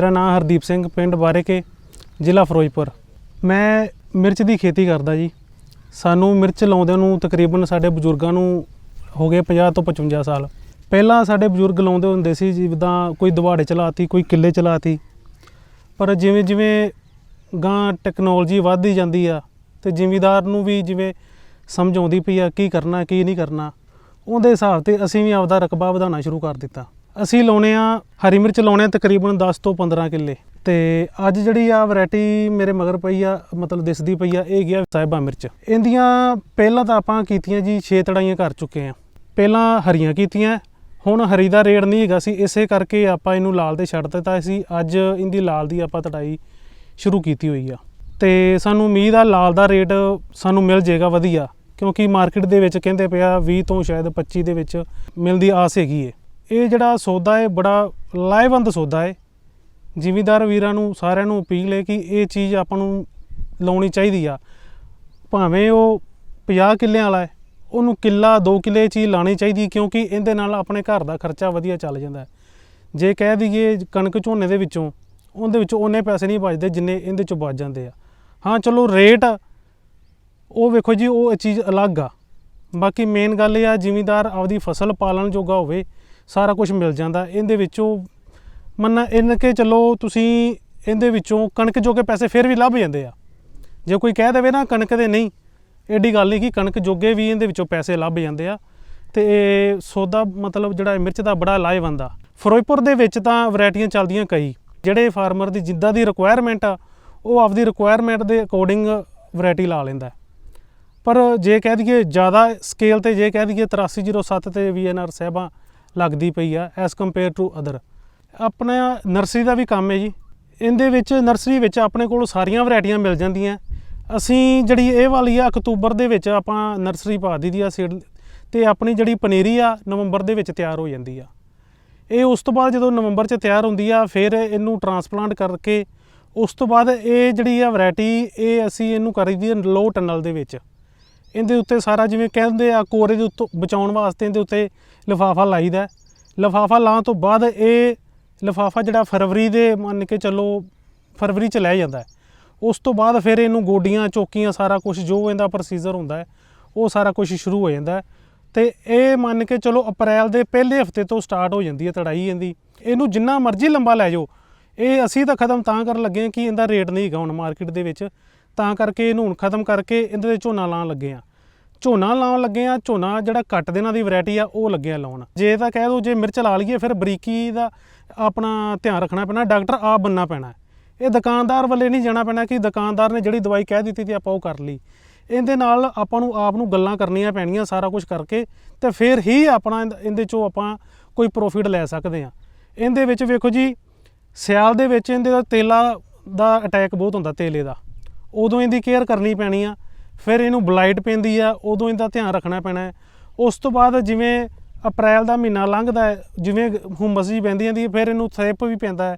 ਮੇਰਾ ਨਾਮ ਹਰਦੀਪ ਸਿੰਘ, ਪਿੰਡ ਬਾਰੇਕੇ, ਜ਼ਿਲ੍ਹਾ ਫਿਰੋਜ਼ਪੁਰ। ਮੈਂ ਮਿਰਚ ਦੀ ਖੇਤੀ ਕਰਦਾ ਜੀ। ਸਾਨੂੰ ਮਿਰਚ ਲਾਉਂਦਿਆਂ ਨੂੰ ਤਕਰੀਬਨ ਸਾਡੇ ਬਜ਼ੁਰਗਾਂ ਨੂੰ ਹੋ ਗਏ 50 ਤੋਂ 55 ਸਾਲ। ਪਹਿਲਾਂ ਸਾਡੇ ਬਜ਼ੁਰਗ ਲਾਉਂਦੇ ਹੁੰਦੇ ਸੀ ਜਿੱਦਾਂ ਕੋਈ ਦਿਵਾੜੇ ਚਲਾਤੀ, ਕੋਈ ਕਿੱਲੇ ਚਲਾਤੀ। ਪਰ ਜਿਵੇਂ ਜਿਵੇਂ ਗਾਂ ਟੈਕਨੋਲੋਜੀ ਵੱਧਦੀ ਜਾਂਦੀ ਆ ਤੇ ਜ਼ਿਮੀਦਾਰ ਨੂੰ ਵੀ ਜਿਵੇਂ ਸਮਝ ਆਉਂਦੀ ਪਈ ਆ, ਕੀ ਕਰਨਾ, ਕੀ ਨਹੀਂ ਕਰਨਾ, ਉਹਦੇ ਹਿਸਾਬ ਤੇ ਅਸੀਂ ਵੀ ਆਪਦਾ ਰਕਬਾ ਵਧਾਉਣਾ ਸ਼ੁਰੂ ਕਰ ਦਿੱਤਾ। ਅਸੀਂ ਲਾਉਣੇ ਆ, ਹਰੀ ਮਿਰਚ ਲਾਉਣੇ ਆ ਤਕਰੀਬਨ 10 ਤੋਂ 15 ਕਿੱਲੇ। ਤੇ ਅੱਜ ਜਿਹੜੀ ਆ ਵੈਰਾਈਟੀ ਮੇਰੇ ਮਗਰ ਪਈ ਆ, ਮਤਲਬ ਦਿਸਦੀ ਪਈ ਆ, ਇਹ ਗਿਆ ਸਾਹਿਬਾ ਮਿਰਚ। ਇਹਦੀਆਂ ਪਹਿਲਾਂ ਤਾਂ ਆਪਾਂ ਕੀਤੀਆਂ ਜੀ 6 ਤੜਾਈਆਂ ਕਰ ਚੁੱਕੇ ਆ। ਪਹਿਲਾਂ ਹਰੀਆਂ ਕੀਤੀਆਂ, ਹੁਣ ਹਰੀ ਦਾ ਰੇਟ ਨਹੀਂ ਹੈਗਾ ਸੀ, ਇਸੇ ਕਰਕੇ ਆਪਾਂ ਇਹਨੂੰ ਲਾਲ ਤੇ ਛੱਡ ਦਿੱਤਾ ਸੀ। ਅੱਜ ਇਹਦੀ ਲਾਲ ਦੀ ਆਪਾਂ ਤੜਾਈ ਸ਼ੁਰੂ ਕੀਤੀ ਹੋਈ ਆ। ਤੇ ਸਾਨੂੰ ਉਮੀਦ ਆ ਲਾਲ ਦਾ ਰੇਟ ਸਾਨੂੰ ਮਿਲ ਜਾਏਗਾ ਵਧੀਆ, ਕਿਉਂਕਿ ਮਾਰਕੀਟ ਦੇ ਵਿੱਚ ਕਹਿੰਦੇ ਪਿਆ 20 ਤੋਂ ਸ਼ਾਇਦ 25 ਦੇ ਵਿੱਚ ਮਿਲਦੀ ਆਸ ਹੈਗੀ ਏ। ਇਹ ਜਿਹੜਾ ਸੌਦਾ ਹੈ, ਬੜਾ ਲਾਹੇਵੰਦ ਸੌਦਾ ਹੈ। ਜ਼ਿਮੀਦਾਰ ਵੀਰਾਂ ਨੂੰ, ਸਾਰਿਆਂ ਨੂੰ ਅਪੀਲ ਹੈ ਕਿ ਇਹ ਚੀਜ਼ ਆਪਾਂ ਨੂੰ ਲਾਉਣੀ ਚਾਹੀਦੀ ਆ। ਭਾਵੇਂ ਉਹ 50 ਕਿੱਲਿਆਂ ਵਾਲਾ ਹੈ, ਉਹਨੂੰ ਕਿੱਲਾ 2 ਕਿੱਲੇ ਚੀਜ਼ ਲਾਣੀ ਚਾਹੀਦੀ ਕਿਉਂਕਿ ਇਹਦੇ ਨਾਲ ਆਪਣੇ ਘਰ ਦਾ ਖਰਚਾ ਵਧੀਆ ਚੱਲ ਜਾਂਦਾ ਜੇ ਕਹਿ ਦਈਏ ਕਣਕ ਝੋਨੇ ਦੇ ਵਿੱਚੋਂ, ਉਹਦੇ ਵਿੱਚੋਂ ਉਹਨੇ ਪੈਸੇ ਨਹੀਂ ਬਚਦੇ ਜਿੰਨੇ ਇਹਦੇ ਚੋਂ ਬਚ ਜਾਂਦੇ ਆ। ਹਾਂ, ਚਲੋ ਰੇਟ ਉਹ ਵੇਖੋ ਜੀ, ਉਹ ਚੀਜ਼ ਅਲੱਗ ਆ। ਬਾਕੀ ਮੇਨ ਗੱਲ ਇਹ ਆ, ਜ਼ਿਮੀਦਾਰ ਆਪਦੀ ਫਸਲ ਪਾਲਣ ਜੋਗਾ ਹੋਵੇ ਸਾਰਾ ਕੁਝ ਮਿਲ ਜਾਂਦਾ। ਇਹਦੇ ਵਿੱਚੋਂ ਮੰਨਾ ਇਹਨਾਂ ਕੇ ਚਲੋ ਤੁਸੀਂ ਇਹਦੇ ਵਿੱਚੋਂ ਕਣਕ ਜੋਗੇ ਪੈਸੇ ਫਿਰ ਵੀ ਲੱਭ ਜਾਂਦੇ ਆ। ਜੇ ਕੋਈ ਕਹਿ ਦੇਵੇ ਨਾ ਕਣਕ ਦੇ ਨਹੀਂ ਐਡੀ ਗੱਲ ਨਹੀਂ ਕਿ ਕਣਕ ਜੋਗੇ ਵੀ ਇਹਦੇ ਵਿੱਚੋਂ ਪੈਸੇ ਲੱਭ ਜਾਂਦੇ ਆ। ਤੇ ਇਹ ਸੌਦਾ ਮਤਲਬ ਜਿਹੜਾ ਮਿਰਚ ਦਾ ਬੜਾ ਲਾਹੇਵੰਦ ਆ। ਫਿਰੋਜ਼ਪੁਰ ਦੇ ਵਿੱਚ ਤਾਂ ਵੈਰਾਈਟੀਆਂ ਚੱਲਦੀਆਂ ਕਈ। ਜਿਹੜੇ ਫਾਰਮਰ ਦੀ ਜਿੱਦਾਂ ਦੀ ਰਿਕੁਆਇਰਮੈਂਟ ਆ, ਉਹ ਆਪਦੀ ਰਿਕੁਆਇਰਮੈਂਟ ਦੇ ਅਕੋਰਡਿੰਗ ਵੈਰਾਈਟੀ ਲਾ ਲੈਂਦਾ ਪਰ ਜੇ ਕਹਿ ਦਈਏ ਜ਼ਿਆਦਾ ਸਕੇਲ ਤੇ, ਜੇ ਕਹਿ ਦਈਏ 8307 ਤੇ ਵੀਐਨਆਰ ਸਾਹਿਬਾਂ ਲੱਗਦੀ ਪਈ ਆ ਐਸ ਕੰਪੇਅਰ ਟੂ ਅਦਰ ਆਪਣਾ ਨਰਸਰੀ ਦਾ ਵੀ ਕੰਮ ਹੈ ਜੀ। ਇਹਦੇ ਵਿੱਚ ਨਰਸਰੀ ਵਿੱਚ ਆਪਣੇ ਕੋਲ ਸਾਰੀਆਂ ਵੈਰਾਈਟੀਆਂ ਮਿਲ ਜਾਂਦੀਆਂ। ਅਸੀਂ ਜਿਹੜੀ ਇਹ ਵਾਲੀ ਆ, ਅਕਤੂਬਰ ਦੇ ਵਿੱਚ ਆਪਾਂ ਨਰਸਰੀ ਪਾ ਦਿੱਤੀ ਆ ਸੀਡ ਤੇ ਆਪਣੀ ਜਿਹੜੀ ਪਨੀਰੀ ਆ, ਨਵੰਬਰ ਦੇ ਵਿੱਚ ਤਿਆਰ ਹੋ ਜਾਂਦੀ ਆ। ਇਹ ਉਸ ਤੋਂ ਬਾਅਦ ਜਦੋਂ ਨਵੰਬਰ 'ਚ ਤਿਆਰ ਹੁੰਦੀ ਆ, ਫਿਰ ਇਹਨੂੰ ਟਰਾਂਸਪਲਾਂਟ ਕਰਕੇ, ਉਸ ਤੋਂ ਬਾਅਦ ਇਹ ਜਿਹੜੀ ਆ ਵੈਰਾਈਟੀ ਇਹ ਅਸੀਂ ਇਹਨੂੰ ਕਰੀਦੀ ਲੋ ਟਨਲ ਦੇ ਵਿੱਚ। ਇਹਦੇ ਉੱਤੇ ਸਾਰਾ ਜਿਵੇਂ ਕਹਿੰਦੇ ਆ ਕੋਰੇ ਦੇ ਉੱਤੋਂ ਬਚਾਉਣ ਵਾਸਤੇ ਇਹਦੇ ਉੱਤੇ ਲਿਫਾਫਾ ਲਾਈਦਾ ਲਿਫਾਫਾ ਲਾਉਣ ਤੋਂ ਬਾਅਦ ਇਹ ਲਿਫਾਫਾ ਜਿਹੜਾ ਫਰਵਰੀ ਦੇ ਮੰਨ ਕੇ ਚੱਲੋ ਫਰਵਰੀ ਚ ਲੈ ਜਾਂਦਾ ਉਸ ਤੋਂ ਬਾਅਦ ਫਿਰ ਇਹਨੂੰ ਗੋਡੀਆਂ, ਚੌਕੀਆਂ ਸਾਰਾ ਕੁਝ ਜੋ ਇਹਦਾ ਪ੍ਰੋਸੀਜਰ ਹੁੰਦਾ ਹੈ, ਉਹ ਸਾਰਾ ਕੁਝ ਸ਼ੁਰੂ ਹੋ ਜਾਂਦਾ ਹੈ। ਤੇ ਇਹ ਮੰਨ ਕੇ ਚਲੋ ਅਪ੍ਰੈਲ ਦੇ ਪਹਿਲੇ ਹਫ਼ਤੇ ਤੋਂ ਸਟਾਰਟ ਹੋ ਜਾਂਦੀ ਹੈ ਤੜਾਈ ਇਹਦੀ। ਇਹਨੂੰ ਜਿੰਨਾ ਮਰਜ਼ੀ ਲੰਬਾ ਲੈ ਜਾਓ। ਇਹ ਅਸੀਂ ਤਾਂ ਖਤਮ ਤਾਂ ਕਰਨ ਲੱਗੇ ਹਾਂ ਕਿ ਇਹਦਾ ਰੇਟ ਨਹੀਂ ਹੈਗਾ ਹੁਣ ਮਾਰਕੀਟ ਦੇ ਵਿੱਚ। ਤਾਂ ਕਰਕੇ ਇਹਨੂੰ ਹੁਣ ਖਤਮ ਕਰਕੇ ਇਹਦੇ ਤੇ ਝੋਨਾ ਲਾਉਣ ਲੱਗੇ ਆ ਝੋਨਾ ਲਾਉਣ ਲੱਗੇ ਆ ਝੋਨਾ ਜਿਹੜਾ ਘੱਟ ਦਿਨਾਂ ਦੀ ਵੈਰਾਈਟੀ ਆ, ਉਹ ਲੱਗੇ ਆ ਲਾਉਣ। ਜੇ ਤਾਂ ਕਹਿ ਦੋ ਜੇ ਮਿਰਚ ਲਾ ਲਈਏ, ਫਿਰ ਬਰੀਕੀ ਦਾ ਆਪਣਾ ਧਿਆਨ ਰੱਖਣਾ ਪੈਣਾ, ਡਾਕਟਰ ਆਪ ਬੰਨਾ ਪੈਣਾ ਇਹ ਦੁਕਾਨਦਾਰ ਵੱਲੇ ਨਹੀਂ ਜਾਣਾ ਪੈਣਾ ਕਿ ਦੁਕਾਨਦਾਰ ਨੇ ਜਿਹੜੀ ਦਵਾਈ ਕਹਿ ਦਿੱਤੀ ਤੇ ਆਪਾਂ ਉਹ ਕਰ ਲਈ। ਇਹਦੇ ਨਾਲ ਆਪਾਂ ਨੂੰ ਆਪ ਨੂੰ ਗੱਲਾਂ ਕਰਨੀਆਂ ਪੈਣੀਆਂ ਸਾਰਾ ਕੁਝ ਕਰਕੇ ਤੇ ਫਿਰ ਹੀ ਆਪਣਾ ਇਹਦੇ ਚੋਂ ਆਪਾਂ ਕੋਈ ਪ੍ਰੋਫਿਟ ਲੈ ਸਕਦੇ ਆ ਇਹਦੇ ਵਿੱਚ ਵੇਖੋ ਜੀ, ਸਿਆਲ ਦੇ ਵਿੱਚ ਇਹਦੇ ਦਾ ਤੇਲਾ ਦਾ ਅਟੈਕ ਬਹੁਤ ਹੁੰਦਾ, ਤੇਲੇ ਦਾ। ਉਦੋਂ ਇਹਦੀ ਕੇਅਰ ਕਰਨੀ ਪੈਣੀ ਆ। ਫਿਰ ਇਹਨੂੰ ਬਲਾਈਟ ਪੈਂਦੀ ਆ, ਉਦੋਂ ਇਹਦਾ ਧਿਆਨ ਰੱਖਣਾ ਪੈਣਾ ਹੈ। ਉਸ ਤੋਂ ਬਾਅਦ ਜਿਵੇਂ ਅਪ੍ਰੈਲ ਦਾ ਮਹੀਨਾ ਲੰਘਦਾ ਹੈ, ਜਿਵੇਂ ਹੁਮਸ ਜੀ ਪੈਂਦੀ ਜਾਂਦੀ ਹੈ, ਫਿਰ ਇਹਨੂੰ ਥ੍ਰਿਪ ਵੀ ਪੈਂਦਾ ਹੈ।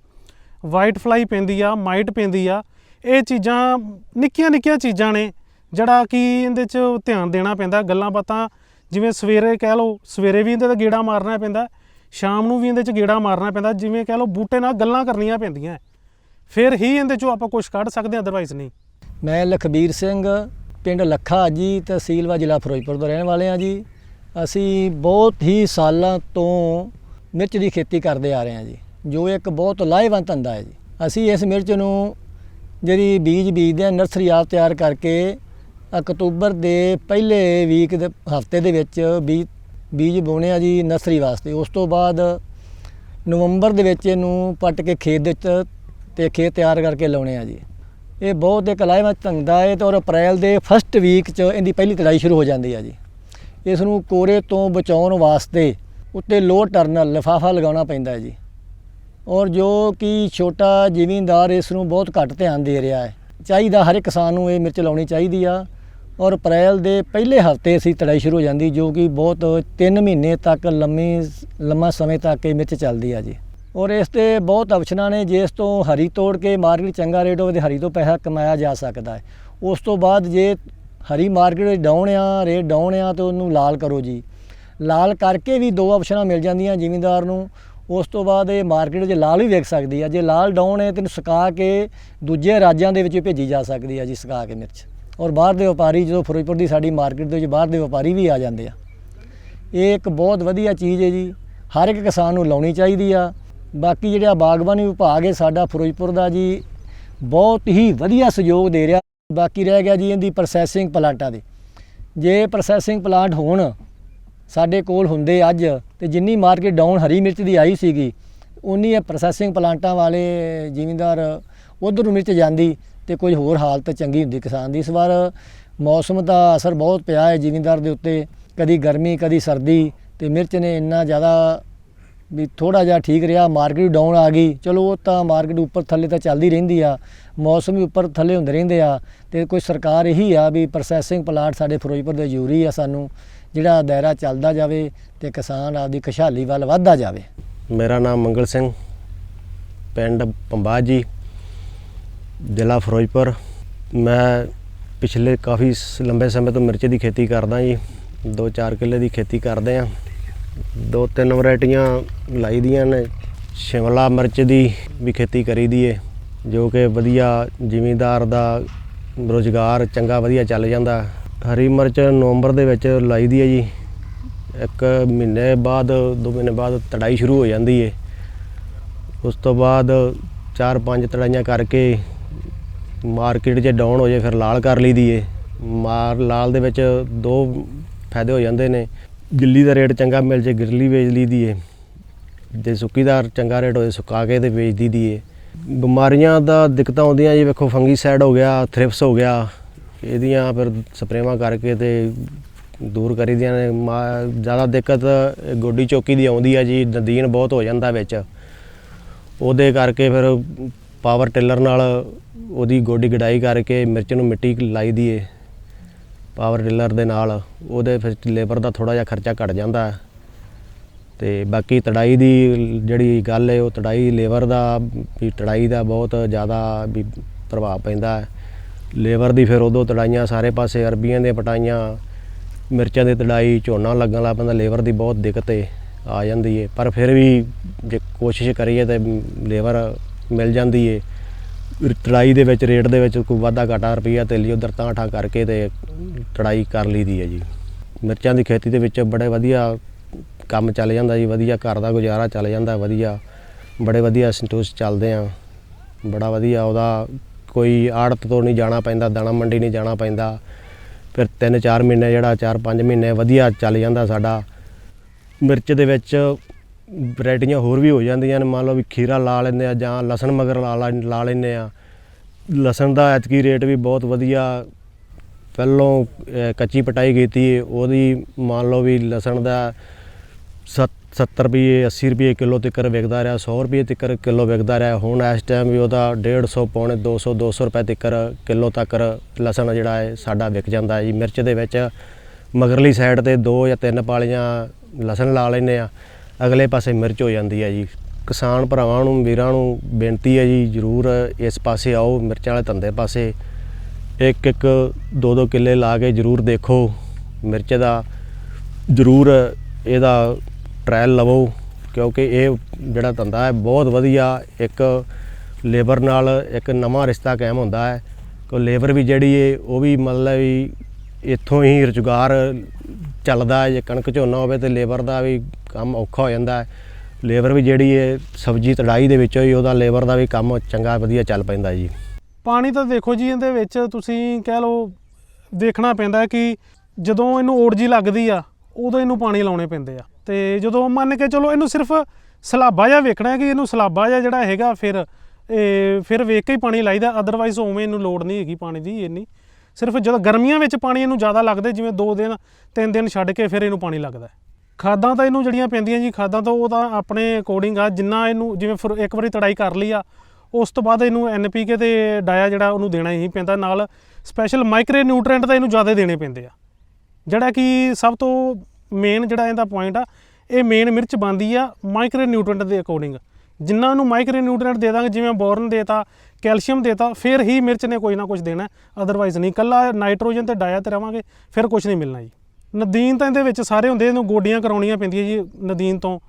ਵਾਈਟ ਫਲਾਈ ਪੈਂਦੀ ਆ ਮਾਈਟ ਪੈਂਦੀ ਆ। ਇਹ ਚੀਜ਼ਾਂ ਨਿੱਕੀਆਂ ਨਿੱਕੀਆਂ ਚੀਜ਼ਾਂ ਨੇ, ਜਿਹੜਾ ਕਿ ਇਹਦੇ 'ਚ ਧਿਆਨ ਦੇਣਾ ਪੈਂਦਾ ਗੱਲਾਂ ਬਾਤਾਂ ਜਿਵੇਂ ਸਵੇਰੇ ਕਹਿ ਲਓ, ਸਵੇਰੇ ਵੀ ਇਹਦੇ ਦਾ ਗੇੜਾ ਮਾਰਨਾ ਪੈਂਦਾ ਸ਼ਾਮ ਨੂੰ ਵੀ ਇਹਦੇ 'ਚ ਗੇੜਾ ਮਾਰਨਾ ਪੈਂਦਾ ਜਿਵੇਂ ਕਹਿ ਲਓ, ਬੂਟੇ ਨਾਲ ਗੱਲਾਂ ਕਰਨੀਆਂ ਪੈਂਦੀਆਂ ਫਿਰ ਹੀ ਇਹਦੇ 'ਚੋਂ ਆਪਾਂ ਕੁਝ ਕੱਢ ਸਕਦੇ ਹਾਂ ਅਦਰਵਾਈਜ਼ ਨਹੀਂ। ਮੈਂ ਲਖਬੀਰ ਸਿੰਘ, ਪਿੰਡ ਲੱਖਾ ਜੀ ਤਹਿਸੀਲ ਵਾ ਜ਼ਿਲ੍ਹਾ ਫਿਰੋਜ਼ਪੁਰ ਤੋਂ ਰਹਿਣ ਵਾਲੇ ਹਾਂ ਜੀ। ਅਸੀਂ ਬਹੁਤ ਹੀ ਸਾਲਾਂ ਤੋਂ ਮਿਰਚ ਦੀ ਖੇਤੀ ਕਰਦੇ ਆ ਰਹੇ ਹਾਂ ਜੀ, ਜੋ ਇੱਕ ਬਹੁਤ ਲਾਹੇਵੰਦ ਧੰਦਾ ਹੈ ਜੀ। ਅਸੀਂ ਇਸ ਮਿਰਚ ਨੂੰ ਜਿਹੜੀ ਬੀਜ ਬੀਜਦੇ ਹਾਂ, ਨਰਸਰੀ ਆਪ ਤਿਆਰ ਕਰਕੇ ਅਕਤੂਬਰ ਦੇ ਪਹਿਲੇ ਵੀਕ ਦੇ ਹਫ਼ਤੇ ਦੇ ਵਿੱਚ ਬੀਜ ਬੀਜ ਬੋਣੇ ਆ ਜੀ ਨਰਸਰੀ ਵਾਸਤੇ। ਉਸ ਤੋਂ ਬਾਅਦ ਨਵੰਬਰ ਦੇ ਵਿੱਚ ਇਹਨੂੰ ਪੱਟ ਕੇ ਖੇਤ ਦੇ ਵਿੱਚ ਤੇ ਖੇਤ ਤਿਆਰ ਕਰਕੇ ਲਾਉਣੇ ਆ ਜੀ। ਇਹ ਬਹੁਤ ਇੱਕ ਲਾਹੇਵੰਦ ਧੰਦਾ ਹੈ ਤੇ ਔਰ ਅਪ੍ਰੈਲ ਦੇ ਫਸਟ ਵੀਕ 'ਚ ਇਹਦੀ ਪਹਿਲੀ ਤੜਾਈ ਸ਼ੁਰੂ ਹੋ ਜਾਂਦੀ ਹੈ ਜੀ। ਇਸ ਨੂੰ ਕੋਰੇ ਤੋਂ ਬਚਾਉਣ ਵਾਸਤੇ ਉੱਤੇ ਲੋ ਟਰਨਲ ਲਿਫਾਫਾ ਲਗਾਉਣਾ ਪੈਂਦਾ ਹੈ ਜੀ। ਔਰ ਜੋ ਕਿ ਛੋਟਾ ਜ਼ਿਮੀਂਦਾਰ ਇਸ ਨੂੰ ਬਹੁਤ ਘੱਟ ਧਿਆਨ ਦੇ ਰਿਹਾ ਹੈ। ਚਾਹੀਦਾ ਹਰ ਇੱਕ ਕਿਸਾਨ ਨੂੰ ਇਹ ਮਿਰਚ ਲਾਉਣੀ ਚਾਹੀਦੀ ਆ। ਔਰ ਅਪ੍ਰੈਲ ਦੇ ਪਹਿਲੇ ਹਫ਼ਤੇ ਅਸੀਂ ਤੜਾਈ ਸ਼ੁਰੂ ਹੋ ਜਾਂਦੀ ਜੋ ਕਿ ਬਹੁਤ 3 ਮਹੀਨੇ ਤੱਕ ਲੰਮੀ, ਲੰਮਾ ਸਮੇਂ ਤੱਕ ਇਹ ਮਿਰਚ ਚੱਲਦੀ ਆ ਜੀ। ਔਰ ਇਸ ਤੇ ਬਹੁਤ ਆਪਸ਼ਨਾਂ ਨੇ ਜਿਸ ਤੋਂ ਹਰੀ ਤੋੜ ਕੇ ਮਾਰਕੀਟ ਚੰਗਾ ਰੇਟ ਹੋਵੇ ਤੇ ਹਰੀ ਤੋਂ ਪੈਸਾ ਕਮਾਇਆ ਜਾ ਸਕਦਾ ਹੈ। ਉਸ ਤੋਂ ਬਾਅਦ ਜੇ ਹਰੀ ਮਾਰਕੀਟ ਵਿੱਚ ਡਾਊਨ ਆ, ਰੇਟ ਡਾਊਨ ਆ ਤੇ ਉਹਨੂੰ ਲਾਲ ਕਰੋ ਜੀ। ਲਾਲ ਕਰਕੇ ਵੀ ਦੋ ਆਪਸ਼ਨਾਂ ਮਿਲ ਜਾਂਦੀਆਂ ਜ਼ਿਮੀਂਦਾਰ ਨੂੰ। ਉਸ ਤੋਂ ਬਾਅਦ ਇਹ ਮਾਰਕੀਟ 'ਚ ਲਾਲ ਵੀ ਵੇਖ ਸਕਦੀ ਆ। ਜੇ ਲਾਲ ਡਾਊਨ ਹੈ ਤੈਨੂੰ ਸੁਕਾ ਕੇ ਦੂਜੇ ਰਾਜਾਂ ਦੇ ਵਿੱਚ ਭੇਜੀ ਜਾ ਸਕਦੀ ਆ ਜੀ ਸੁਕਾ ਕੇ ਮਿਰਚ। ਔਰ ਬਾਹਰ ਦੇ ਵਪਾਰੀ ਜਦੋਂ ਫਿਰੋਜ਼ਪੁਰ ਦੀ ਸਾਡੀ ਮਾਰਕੀਟ ਦੇ ਵਿੱਚ ਬਾਹਰ ਦੇ ਵਪਾਰੀ ਵੀ ਆ ਜਾਂਦੇ ਆ। ਇਹ ਇੱਕ ਬਹੁਤ ਵਧੀਆ ਚੀਜ਼ ਹੈ ਜੀ। ਹਰ ਇੱਕ ਕਿਸਾਨ ਨੂੰ ਲਾਉਣੀ ਚਾਹੀਦੀ ਆ। ਬਾਕੀ ਜਿਹੜਾ ਬਾਗਬਾਨੀ ਵਿਭਾਗ ਹੈ, ਸਾਡਾ ਫਿਰੋਜ਼ਪੁਰ ਦਾ ਜੀ, ਬਹੁਤ ਹੀ ਵਧੀਆ ਸਹਿਯੋਗ ਦੇ ਰਿਹਾ। ਬਾਕੀ ਰਹਿ ਗਿਆ ਜੀ ਇਹਦੀ ਪ੍ਰੋਸੈਸਿੰਗ ਪਲਾਂਟਾਂ ਦੇ। ਜੇ ਪ੍ਰੋਸੈਸਿੰਗ ਪਲਾਂਟ ਹੋਣ, ਸਾਡੇ ਕੋਲ ਹੁੰਦੇ ਅੱਜ, ਤੇ ਜਿੰਨੀ ਮਾਰਕੀਟ ਡਾਊਨ ਹਰੀ ਮਿਰਚ ਦੀ ਆਈ ਸੀਗੀ ਉਨੀ ਇਹ ਪ੍ਰੋਸੈਸਿੰਗ ਪਲਾਂਟਾਂ ਵਾਲੇ ਜ਼ਿਮੀਂਦਾਰ ਉਧਰ ਮਿਰਚ ਜਾਂਦੀ ਤੇ ਕੁਝ ਹੋਰ ਹਾਲਤ ਚੰਗੀ ਹੁੰਦੀ ਕਿਸਾਨ ਦੀ। ਇਸ ਵਾਰ ਮੌਸਮ ਦਾ ਅਸਰ ਬਹੁਤ ਪਿਆ ਹੈ ਜ਼ਿਮੀਂਦਾਰ ਦੇ ਉੱਤੇ। ਕਦੀ ਗਰਮੀ, ਕਦੀ ਸਰਦੀ ਤੇ ਮਿਰਚ ਨੇ ਇੰਨਾ ਜ਼ਿਆਦਾ ਵੀ ਥੋੜਾ ਜਿਹਾ ਠੀਕ ਰਿਹਾ ਮਾਰਕੀਟ ਡਾਊਨ ਆ ਗਈ। ਚਲੋ ਉਹ ਤਾਂ ਮਾਰਕੀਟ ਉੱਪਰ ਥੱਲੇ ਤਾਂ ਚੱਲਦੀ ਰਹਿੰਦੀ ਆ, ਮੌਸਮ ਵੀ ਉੱਪਰ ਥੱਲੇ ਹੁੰਦੇ ਰਹਿੰਦੇ ਆ। ਤੇ ਕੋਈ ਸਰਕਾਰ ਇਹੀ ਆ ਵੀ ਪ੍ਰੋਸੈਸਿੰਗ ਪਲਾਂਟ ਸਾਡੇ ਫਿਰੋਜ਼ਪੁਰ ਦੇ ਜ਼ਰੂਰੀ ਆ ਸਾਨੂੰ, ਜਿਹੜਾ ਦਾਇਰਾ ਚੱਲਦਾ ਜਾਵੇ ਤੇ ਕਿਸਾਨ ਆਪਦੀ ਖੁਸ਼ਹਾਲੀ ਵੱਲ ਵੱਧਦਾ ਜਾਵੇ। ਮੇਰਾ ਨਾਮ ਮੰਗਲ ਸਿੰਘ, ਪਿੰਡ ਪੰਬਾਜੀ ਜ਼ਿਲ੍ਹਾ ਫਿਰੋਜ਼ਪੁਰ। ਮੈਂ ਪਿਛਲੇ ਕਾਫੀ ਸ- ਲੰਬੇ ਸਮੇਂ ਤੋਂ ਮਿਰਚ ਦੀ ਖੇਤੀ ਕਰਦਾ ਜੀ 2-4 ਕਿੱਲੇ ਦੀ ਖੇਤੀ ਕਰਦੇ ਆ। ਦੋ ਤਿੰਨ ਵੈਰਾਈਟੀਆਂ ਲਾਈ ਦੀਆਂ ਨੇ। ਸ਼ਿਮਲਾ ਮਿਰਚ ਦੀ ਵੀ ਖੇਤੀ ਕਰੀ ਦੀ ਏ, ਜੋ ਕਿ ਵਧੀਆ ਜ਼ਿਮੀਂਦਾਰ ਦਾ ਰੋਜ਼ਗਾਰ ਚੰਗਾ ਵਧੀਆ ਚੱਲ ਜਾਂਦਾ। ਹਰੀ ਮਿਰਚ ਨਵੰਬਰ ਦੇ ਵਿੱਚ ਲਾਈ ਦੀ ਹੈ ਜੀ। ਇੱਕ ਮਹੀਨੇ ਬਾਅਦ, ਦੋ ਮਹੀਨੇ ਬਾਅਦ ਤੜਾਈ ਸ਼ੁਰੂ ਹੋ ਜਾਂਦੀ ਏ। ਉਸ ਤੋਂ ਬਾਅਦ ਚਾਰ ਪੰਜ ਤੜਾਈਆਂ ਕਰਕੇ ਮਾਰਕੀਟ 'ਚ ਡਾਊਨ ਹੋ ਜਾਏ ਫਿਰ ਲਾਲ ਕਰ ਲਈਦੀ ਏ। ਮਾਰ ਲਾਲ ਦੇ ਵਿੱਚ ਦੋ ਫਾਇਦੇ ਹੋ ਜਾਂਦੇ ਨੇ। ਗਿੱਲੀ ਦਾ ਰੇਟ ਚੰਗਾ ਮਿਲ ਜੇ ਗਿੱਲੀ ਵੇਚ ਲਈ ਦੀ ਏ। ਜੇ ਸੁੱਕੀ ਦਾ ਚੰਗਾ ਰੇਟ ਹੋਏ, ਸੁਕਾ ਕੇ ਤੇ ਵੇਚ ਦੀ ਏ। ਬਿਮਾਰੀਆਂ ਦਾ ਦਿੱਕਤਾਂ ਆਉਂਦੀਆਂ ਜੀ, ਵੇਖੋ, ਫੰਗੀਸਾਈਡ ਹੋ ਗਿਆ, ਥ੍ਰਿਪਸ ਹੋ ਗਿਆ, ਇਹਦੀਆਂ ਫਿਰ ਸਪਰੇਵਾਂ ਕਰਕੇ ਤੇ ਦੂਰ ਕਰੀ ਦੀਆਂ ਨੇ। ਮਾ- ਜ਼ਿਆਦਾ ਦਿੱਕਤ, ਗੋਡੀ ਚੌਕੀ ਦੀ ਆਉਂਦੀ ਆ ਜੀ, ਨਦੀਨ ਬਹੁਤ ਹੋ ਜਾਂਦਾ ਵਿੱਚ। ਉਹਦੇ ਕਰਕੇ ਫਿਰ ਪਾਵਰ ਟਿਲਰ ਨਾਲ ਉਹਦੀ ਗੋਡੀ ਗਡਾਈ ਕਰਕੇ ਮਿਰਚ ਨੂੰ ਮਿੱਟੀ ਲਾਈ ਦੀਏ ਪਾਵਰ ਟਿਲਰ ਦੇ ਨਾਲ ਉਹਦੇ ਫਿਰ ਲੇਬਰ ਦਾ ਥੋੜਾ ਜਿਹਾ ਖਰਚਾ ਘਟ ਜਾਂਦਾ ਹੈ। ਤੇ ਬਾਕੀ ਤੜਾਈ ਦੀ ਜਿਹੜੀ ਗੱਲ ਹੈ, ਉਹ ਤੜਾਈ ਲੇਬਰ ਦਾ ਵੀ ਤੜਾਈ ਦਾ ਬਹੁਤ ਜ਼ਿਆਦਾ ਵੀ ਪ੍ਰਭਾਵ ਪੈਂਦਾ ਹੈ। ਲੇਬਰ ਦੀ ਫਿਰ ਉਦੋਂ ਤੜਾਈਆਂ ਸਾਰੇ ਪਾਸੇ ਅਰਬੀਆਂ ਦੀਆਂ ਪਟਾਈਆਂ, ਮਿਰਚਾਂ ਦੀ ਤੜਾਈ, ਝੋਨਾ ਲੱਗਣ ਲੱਗ ਪੈਂਦਾ, ਲੇਬਰ ਦੀ ਬਹੁਤ ਦਿੱਕਤ ਏ, ਆ ਜਾਂਦੀ ਹੈ ਪਰ ਫਿਰ ਵੀ ਜੇ ਕੋਸ਼ਿਸ਼ ਕਰੀਏ ਤਾਂ ਲੇਬਰ ਮਿਲ ਜਾਂਦੀ ਹੈ ਤੜਾਈ ਦੇ ਵਿੱਚ, ਰੇਟ ਦੇ ਵਿੱਚ ਕੋਈ ਵਾਧਾ ਘਾਟਾ ਰੁਪਈਆ ਤੇ ਲਈ ਉਧਰ ਤਾਂ ਠਾ ਕਰਕੇ ਤੇ ਤੜਾਈ ਕਰ ਲਈਦੀ ਹੈ ਜੀ। ਮਿਰਚਾਂ ਦੀ ਖੇਤੀ ਦੇ ਵਿੱਚ ਬੜੇ ਵਧੀਆ ਕੰਮ ਚੱਲ ਜਾਂਦਾ ਜੀ, ਵਧੀਆ ਘਰ ਦਾ ਗੁਜ਼ਾਰਾ ਚੱਲ ਜਾਂਦਾ, ਵਧੀਆ, ਬੜੇ ਵਧੀਆ ਸੰਤੁਸ਼ਟ ਚੱਲਦੇ ਆ। ਬੜਾ ਵਧੀਆ ਉਹਦਾ ਕੋਈ ਆੜਤ ਤੋਂ ਨਹੀਂ ਜਾਣਾ ਪੈਂਦਾ, ਦਾਣਾ ਮੰਡੀ ਨਹੀਂ ਜਾਣਾ ਪੈਂਦਾ। ਫਿਰ 3-4 ਮਹੀਨੇ ਜਿਹੜਾ 4-5 ਮਹੀਨੇ ਵਧੀਆ ਚੱਲ ਜਾਂਦਾ ਸਾਡਾ। ਮਿਰਚ ਦੇ ਵਿੱਚ ਵੈਰਾਈਟੀਆਂ ਹੋਰ ਵੀ ਹੋ ਜਾਂਦੀਆਂ ਨੇ। ਮੰਨ ਲਓ ਵੀ ਖੀਰਾ ਲਾ ਲੈਂਦੇ ਆ ਜਾਂ ਲਸਣ ਮਗਰ ਲਾ ਲਾ ਲਾ ਲੈਂਦੇ ਆ। ਲਸਣ ਦਾ ਐਤਕੀ ਰੇਟ ਵੀ ਬਹੁਤ ਵਧੀਆ। ਪਹਿਲੋਂ ਕੱਚੀ ਪਟਾਈ ਕੀਤੀ। ਉਹਦੀ ਮੰਨ ਲਓ ਵੀ ਲਸਣ ਦਾ ਸੱਤ- 70 ਰੁਪਏ 80 ਰੁਪਏ ਕਿਲੋ ਤੱਕਰ ਵਿਕਦਾ ਰਿਹਾ। 100 ਰੁਪਏ ਤੱਕਰ ਕਿਲੋ ਵਿਕਦਾ ਰਿਹਾ। ਹੁਣ ਇਸ ਟਾਈਮ ਵੀ ਉਹਦਾ 150 ਪੌਣੇ 200 200 ਰੁਪਏ ਤੱਕਰ ਕਿਲੋ ਤੱਕ ਲਸਣ ਜਿਹੜਾ ਹੈ ਸਾਡਾ ਵਿਕ ਜਾਂਦਾ ਹੈ। ਜੀ ਮਿਰਚ ਦੇ ਵਿੱਚ ਮਗਰਲੀ ਸਾਈਡ ਤੇ ਦੋ ਜਾਂ ਤਿੰਨ ਪਾਲੀਆਂ ਲਸਣ ਲਾ ਲੈਂਦੇ ਆ। ਅਗਲੇ ਪਾਸੇ ਮਿਰਚ ਹੋ ਜਾਂਦੀ ਹੈ ਜੀ। ਕਿਸਾਨ ਭਰਾਵਾਂ ਨੂੰ, ਵੀਰਾਂ ਨੂੰ ਬੇਨਤੀ ਹੈ ਜੀ, ਜਰੂਰ ਇਸ ਪਾਸੇ ਆਓ, ਮਿਰਚਾਂ ਵਾਲੇ ਧੰਦੇ ਪਾਸੇ। ਇੱਕ ਇੱਕ ਦੋ ਦੋ ਕਿੱਲੇ ਲਾ ਕੇ ਜਰੂਰ ਦੇਖੋ। ਮਿਰਚ ਦਾ ਜਰੂਰ ਇਹਦਾ ਟ੍ਰਾਇਲ ਲਵੋ, ਕਿਉਂਕਿ ਇਹ ਜਿਹੜਾ ਧੰਦਾ ਹੈ, ਬਹੁਤ ਵਧੀਆ। ਇੱਕ ਲੇਬਰ ਨਾਲ ਇੱਕ ਨਵਾਂ ਰਿਸ਼ਤਾ ਕਾਇਮ ਹੁੰਦਾ ਹੈ। ਕੋ ਲੇਬਰ ਵੀ ਜਿਹੜੀ ਹੈ ਉਹ ਵੀ ਮਤਲਬ ਵੀ ਇੱਥੋਂ ਹੀ ਰੁਜ਼ਗਾਰ ਚੱਲਦਾ ਜੇ ਕਣਕ ਝੋਨਾ ਹੋਵੇ ਤੇ ਲੇਬਰ ਦਾ ਵੀ ਕੰਮ ਔਖਾ ਹੋ ਜਾਂਦਾ ਹੈ। ਲੇਬਰ ਵੀ ਜਿਹੜੀ ਹੈ ਸਬਜ਼ੀ ਤੜਾਈ ਦੇ ਵਿੱਚ ਹੋਈ ਉਹਦਾ ਲੇਬਰ ਦਾ ਵੀ ਕੰਮ ਚੰਗਾ ਵਧੀਆ ਚੱਲ ਪੈਂਦਾ ਜੀ। ਪਾਣੀ ਤਾਂ ਦੇਖੋ ਜੀ ਇਹਦੇ ਵਿੱਚ ਤੁਸੀਂ ਕਹਿ ਲਓ ਦੇਖਣਾ ਪੈਂਦਾ ਕਿ ਜਦੋਂ ਇਹਨੂੰ ਓੜ ਜੀ ਲੱਗਦੀ ਆ, ਉਦੋਂ ਇਹਨੂੰ ਪਾਣੀ ਲਾਉਣੇ ਪੈਂਦੇ ਆ। ਤੇ ਜਦੋਂ ਮੰਨ ਕੇ ਚਲੋ ਇਹਨੂੰ ਸਿਰਫ ਸਲਾਬਾ ਜਿਹਾ ਵੇਖਣਾ ਕਿ ਇਹਨੂੰ ਸਲਾਬਾ ਜਿਹਾ ਜਿਹੜਾ ਹੈਗਾ, ਫਿਰ ਇਹ, ਫਿਰ ਵੇਖ ਕੇ ਹੀ ਪਾਣੀ ਲਾਈਦਾ ਅਦਰਵਾਈਜ਼ ਉਵੇਂ ਇਹਨੂੰ ਲੋੜ ਨਹੀਂ ਹੈਗੀ ਪਾਣੀ ਦੀ ਇੰਨੀ। ਸਿਰਫ ਜਦੋਂ ਗਰਮੀਆਂ ਵਿੱਚ ਪਾਣੀ ਇਹਨੂੰ ਜ਼ਿਆਦਾ ਲੱਗਦਾ ਜਿਵੇਂ 2 ਦਿਨ 3 ਦਿਨ ਛੱਡ ਕੇ ਫਿਰ ਇਹਨੂੰ ਪਾਣੀ ਲੱਗਦਾ ਖਾਦਾਂ ਤਾਂ ਇਹਨੂੰ ਜਿਹੜੀਆਂ ਪੈਂਦੀਆਂ ਜੀ, ਖਾਦਾਂ ਤਾਂ ਉਹ ਤਾਂ ਆਪਣੇ ਅਕੋਰਡਿੰਗ ਆ, ਜਿੰਨਾ ਇਹਨੂੰ ਜਿਵੇਂ ਫਿਰ ਇੱਕ ਵਾਰੀ ਤੜਾਈ ਕਰ ਲਈ ਆ, ਉਸ ਤੋਂ ਬਾਅਦ ਇਹਨੂੰ ਐਨਪੀਕੇ ਤੇ ਡਾਇਆ ਜਿਹੜਾ ਉਹਨੂੰ ਦੇਣਾ ਹੀ ਪੈਂਦਾ, ਨਾਲ ਸਪੈਸ਼ਲ ਮਾਈਕਰੋ ਨਿਊਟ੍ਰੀਐਂਟ ਤਾਂ ਇਹਨੂੰ ਜ਼ਿਆਦਾ ਦੇਣੇ ਪੈਂਦੇ ਆ। ਜਿਹੜਾ ਕਿ ਸਭ ਤੋਂ ਮੇਨ ਜਿਹੜਾ ਇਹਦਾ ਪੁਆਇੰਟ ਆ, ਇਹ ਮੇਨ ਮਿਰਚ ਬਣਦੀ ਆ ਮਾਈਕਰੋ ਨਿਊਟ੍ਰੀਐਂਟ ਦੇ ਅਕੋਰਡਿੰਗ ਜਿੰਨਾ ਨੂੰ ਮਾਈਕਰੋ ਨਿਊਟ੍ਰੀਐਂਟ ਦੇ ਦਾਂਗੇ, ਜਿਵੇਂ ਬੋਰਨ ਦੇਤਾ ਕੈਲਸ਼ੀਅਮ ਦੇਤਾ ਫਿਰ ਹੀ ਮਿਰਚ ਨੇ ਕੋਈ ਨਾ ਕੁਝ ਦੇਣਾ ਅਦਰਵਾਈਜ਼ ਨਹੀਂ। ਕੱਲਾ ਨਾਈਟ੍ਰੋਜਨ ਤੇ ਡਾਇਆ ਤੇ ਰਵਾਂਗੇ, ਫਿਰ ਕੁਝ ਨਹੀਂ ਮਿਲਣਾ ਜੀ। ਨਦੀਨ ਤਾਂ ਇਹਦੇ ਵਿੱਚ ਸਾਰੇ ਹੁੰਦੇ, ਇਹਨੂੰ ਗੋਡੀਆਂ ਕਰਾਉਣੀਆਂ ਪੈਂਦੀਆਂ ਜੀ, ਨਦੀਨ ਤੋਂ।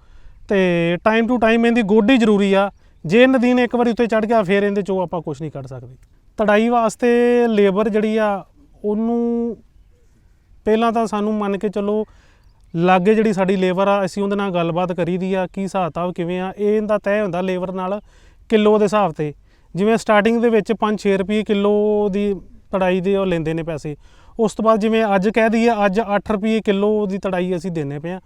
ਤੇ ਟਾਈਮ ਟੂ ਟਾਈਮ ਇਹਦੀ ਗੋਡੀ ਜ਼ਰੂਰੀ ਆ। ਜੇ ਨਦੀਨ ਇੱਕ ਵਾਰੀ ਉੱਤੇ ਚੜ ਗਿਆ, ਫਿਰ ਇਹਦੇ ਚੋਂ ਆਪਾਂ ਕੁਝ ਨਹੀਂ ਕੱਢ ਸਕਦੇ। ਤੜਾਈ ਵਾਸਤੇ ਲੇਬਰ ਜਿਹੜੀ ਆ, ਉਹਨੂੰ ਪਹਿਲਾਂ ਤਾਂ ਸਾਨੂੰ ਮੰਨ ਕੇ ਚੱਲੋ ਲਾਗੇ ਜਿਹੜੀ ਸਾਡੀ ਲੇਬਰ ਆ, ਅਸੀਂ ਉਹਦੇ ਨਾਲ ਗੱਲਬਾਤ ਕਰੀ ਦੀ ਆ, ਕੀ ਹਿਸਾਬ ਕਿਤਾਬ ਕਿਵੇਂ ਆ, ਇਹ ਇਹਦਾ ਤੈਅ ਹੁੰਦਾ ਲੇਬਰ ਨਾਲ ਕਿਲੋ ਦੇ ਹਿਸਾਬ ਤੇ। ਜਿਵੇਂ ਸਟਾਰਟਿੰਗ ਦੇ ਵਿੱਚ 5-6 ਰੁਪਏ ਕਿਲੋ ਦੀ ਤੜਾਈ ਦੇ ਉਹ ਲੈਂਦੇ ਨੇ ਪੈਸੇ। ਉਸ ਤੋਂ ਬਾਅਦ ਜਿਵੇਂ ਅੱਜ ਕਹਿ ਦਈਏ, ਅੱਜ 8 ਰੁਪਏ ਕਿਲੋ ਦੀ ਤੜਾਈ ਅਸੀਂ ਦਿੰਨੇ ਪਏ ਆ।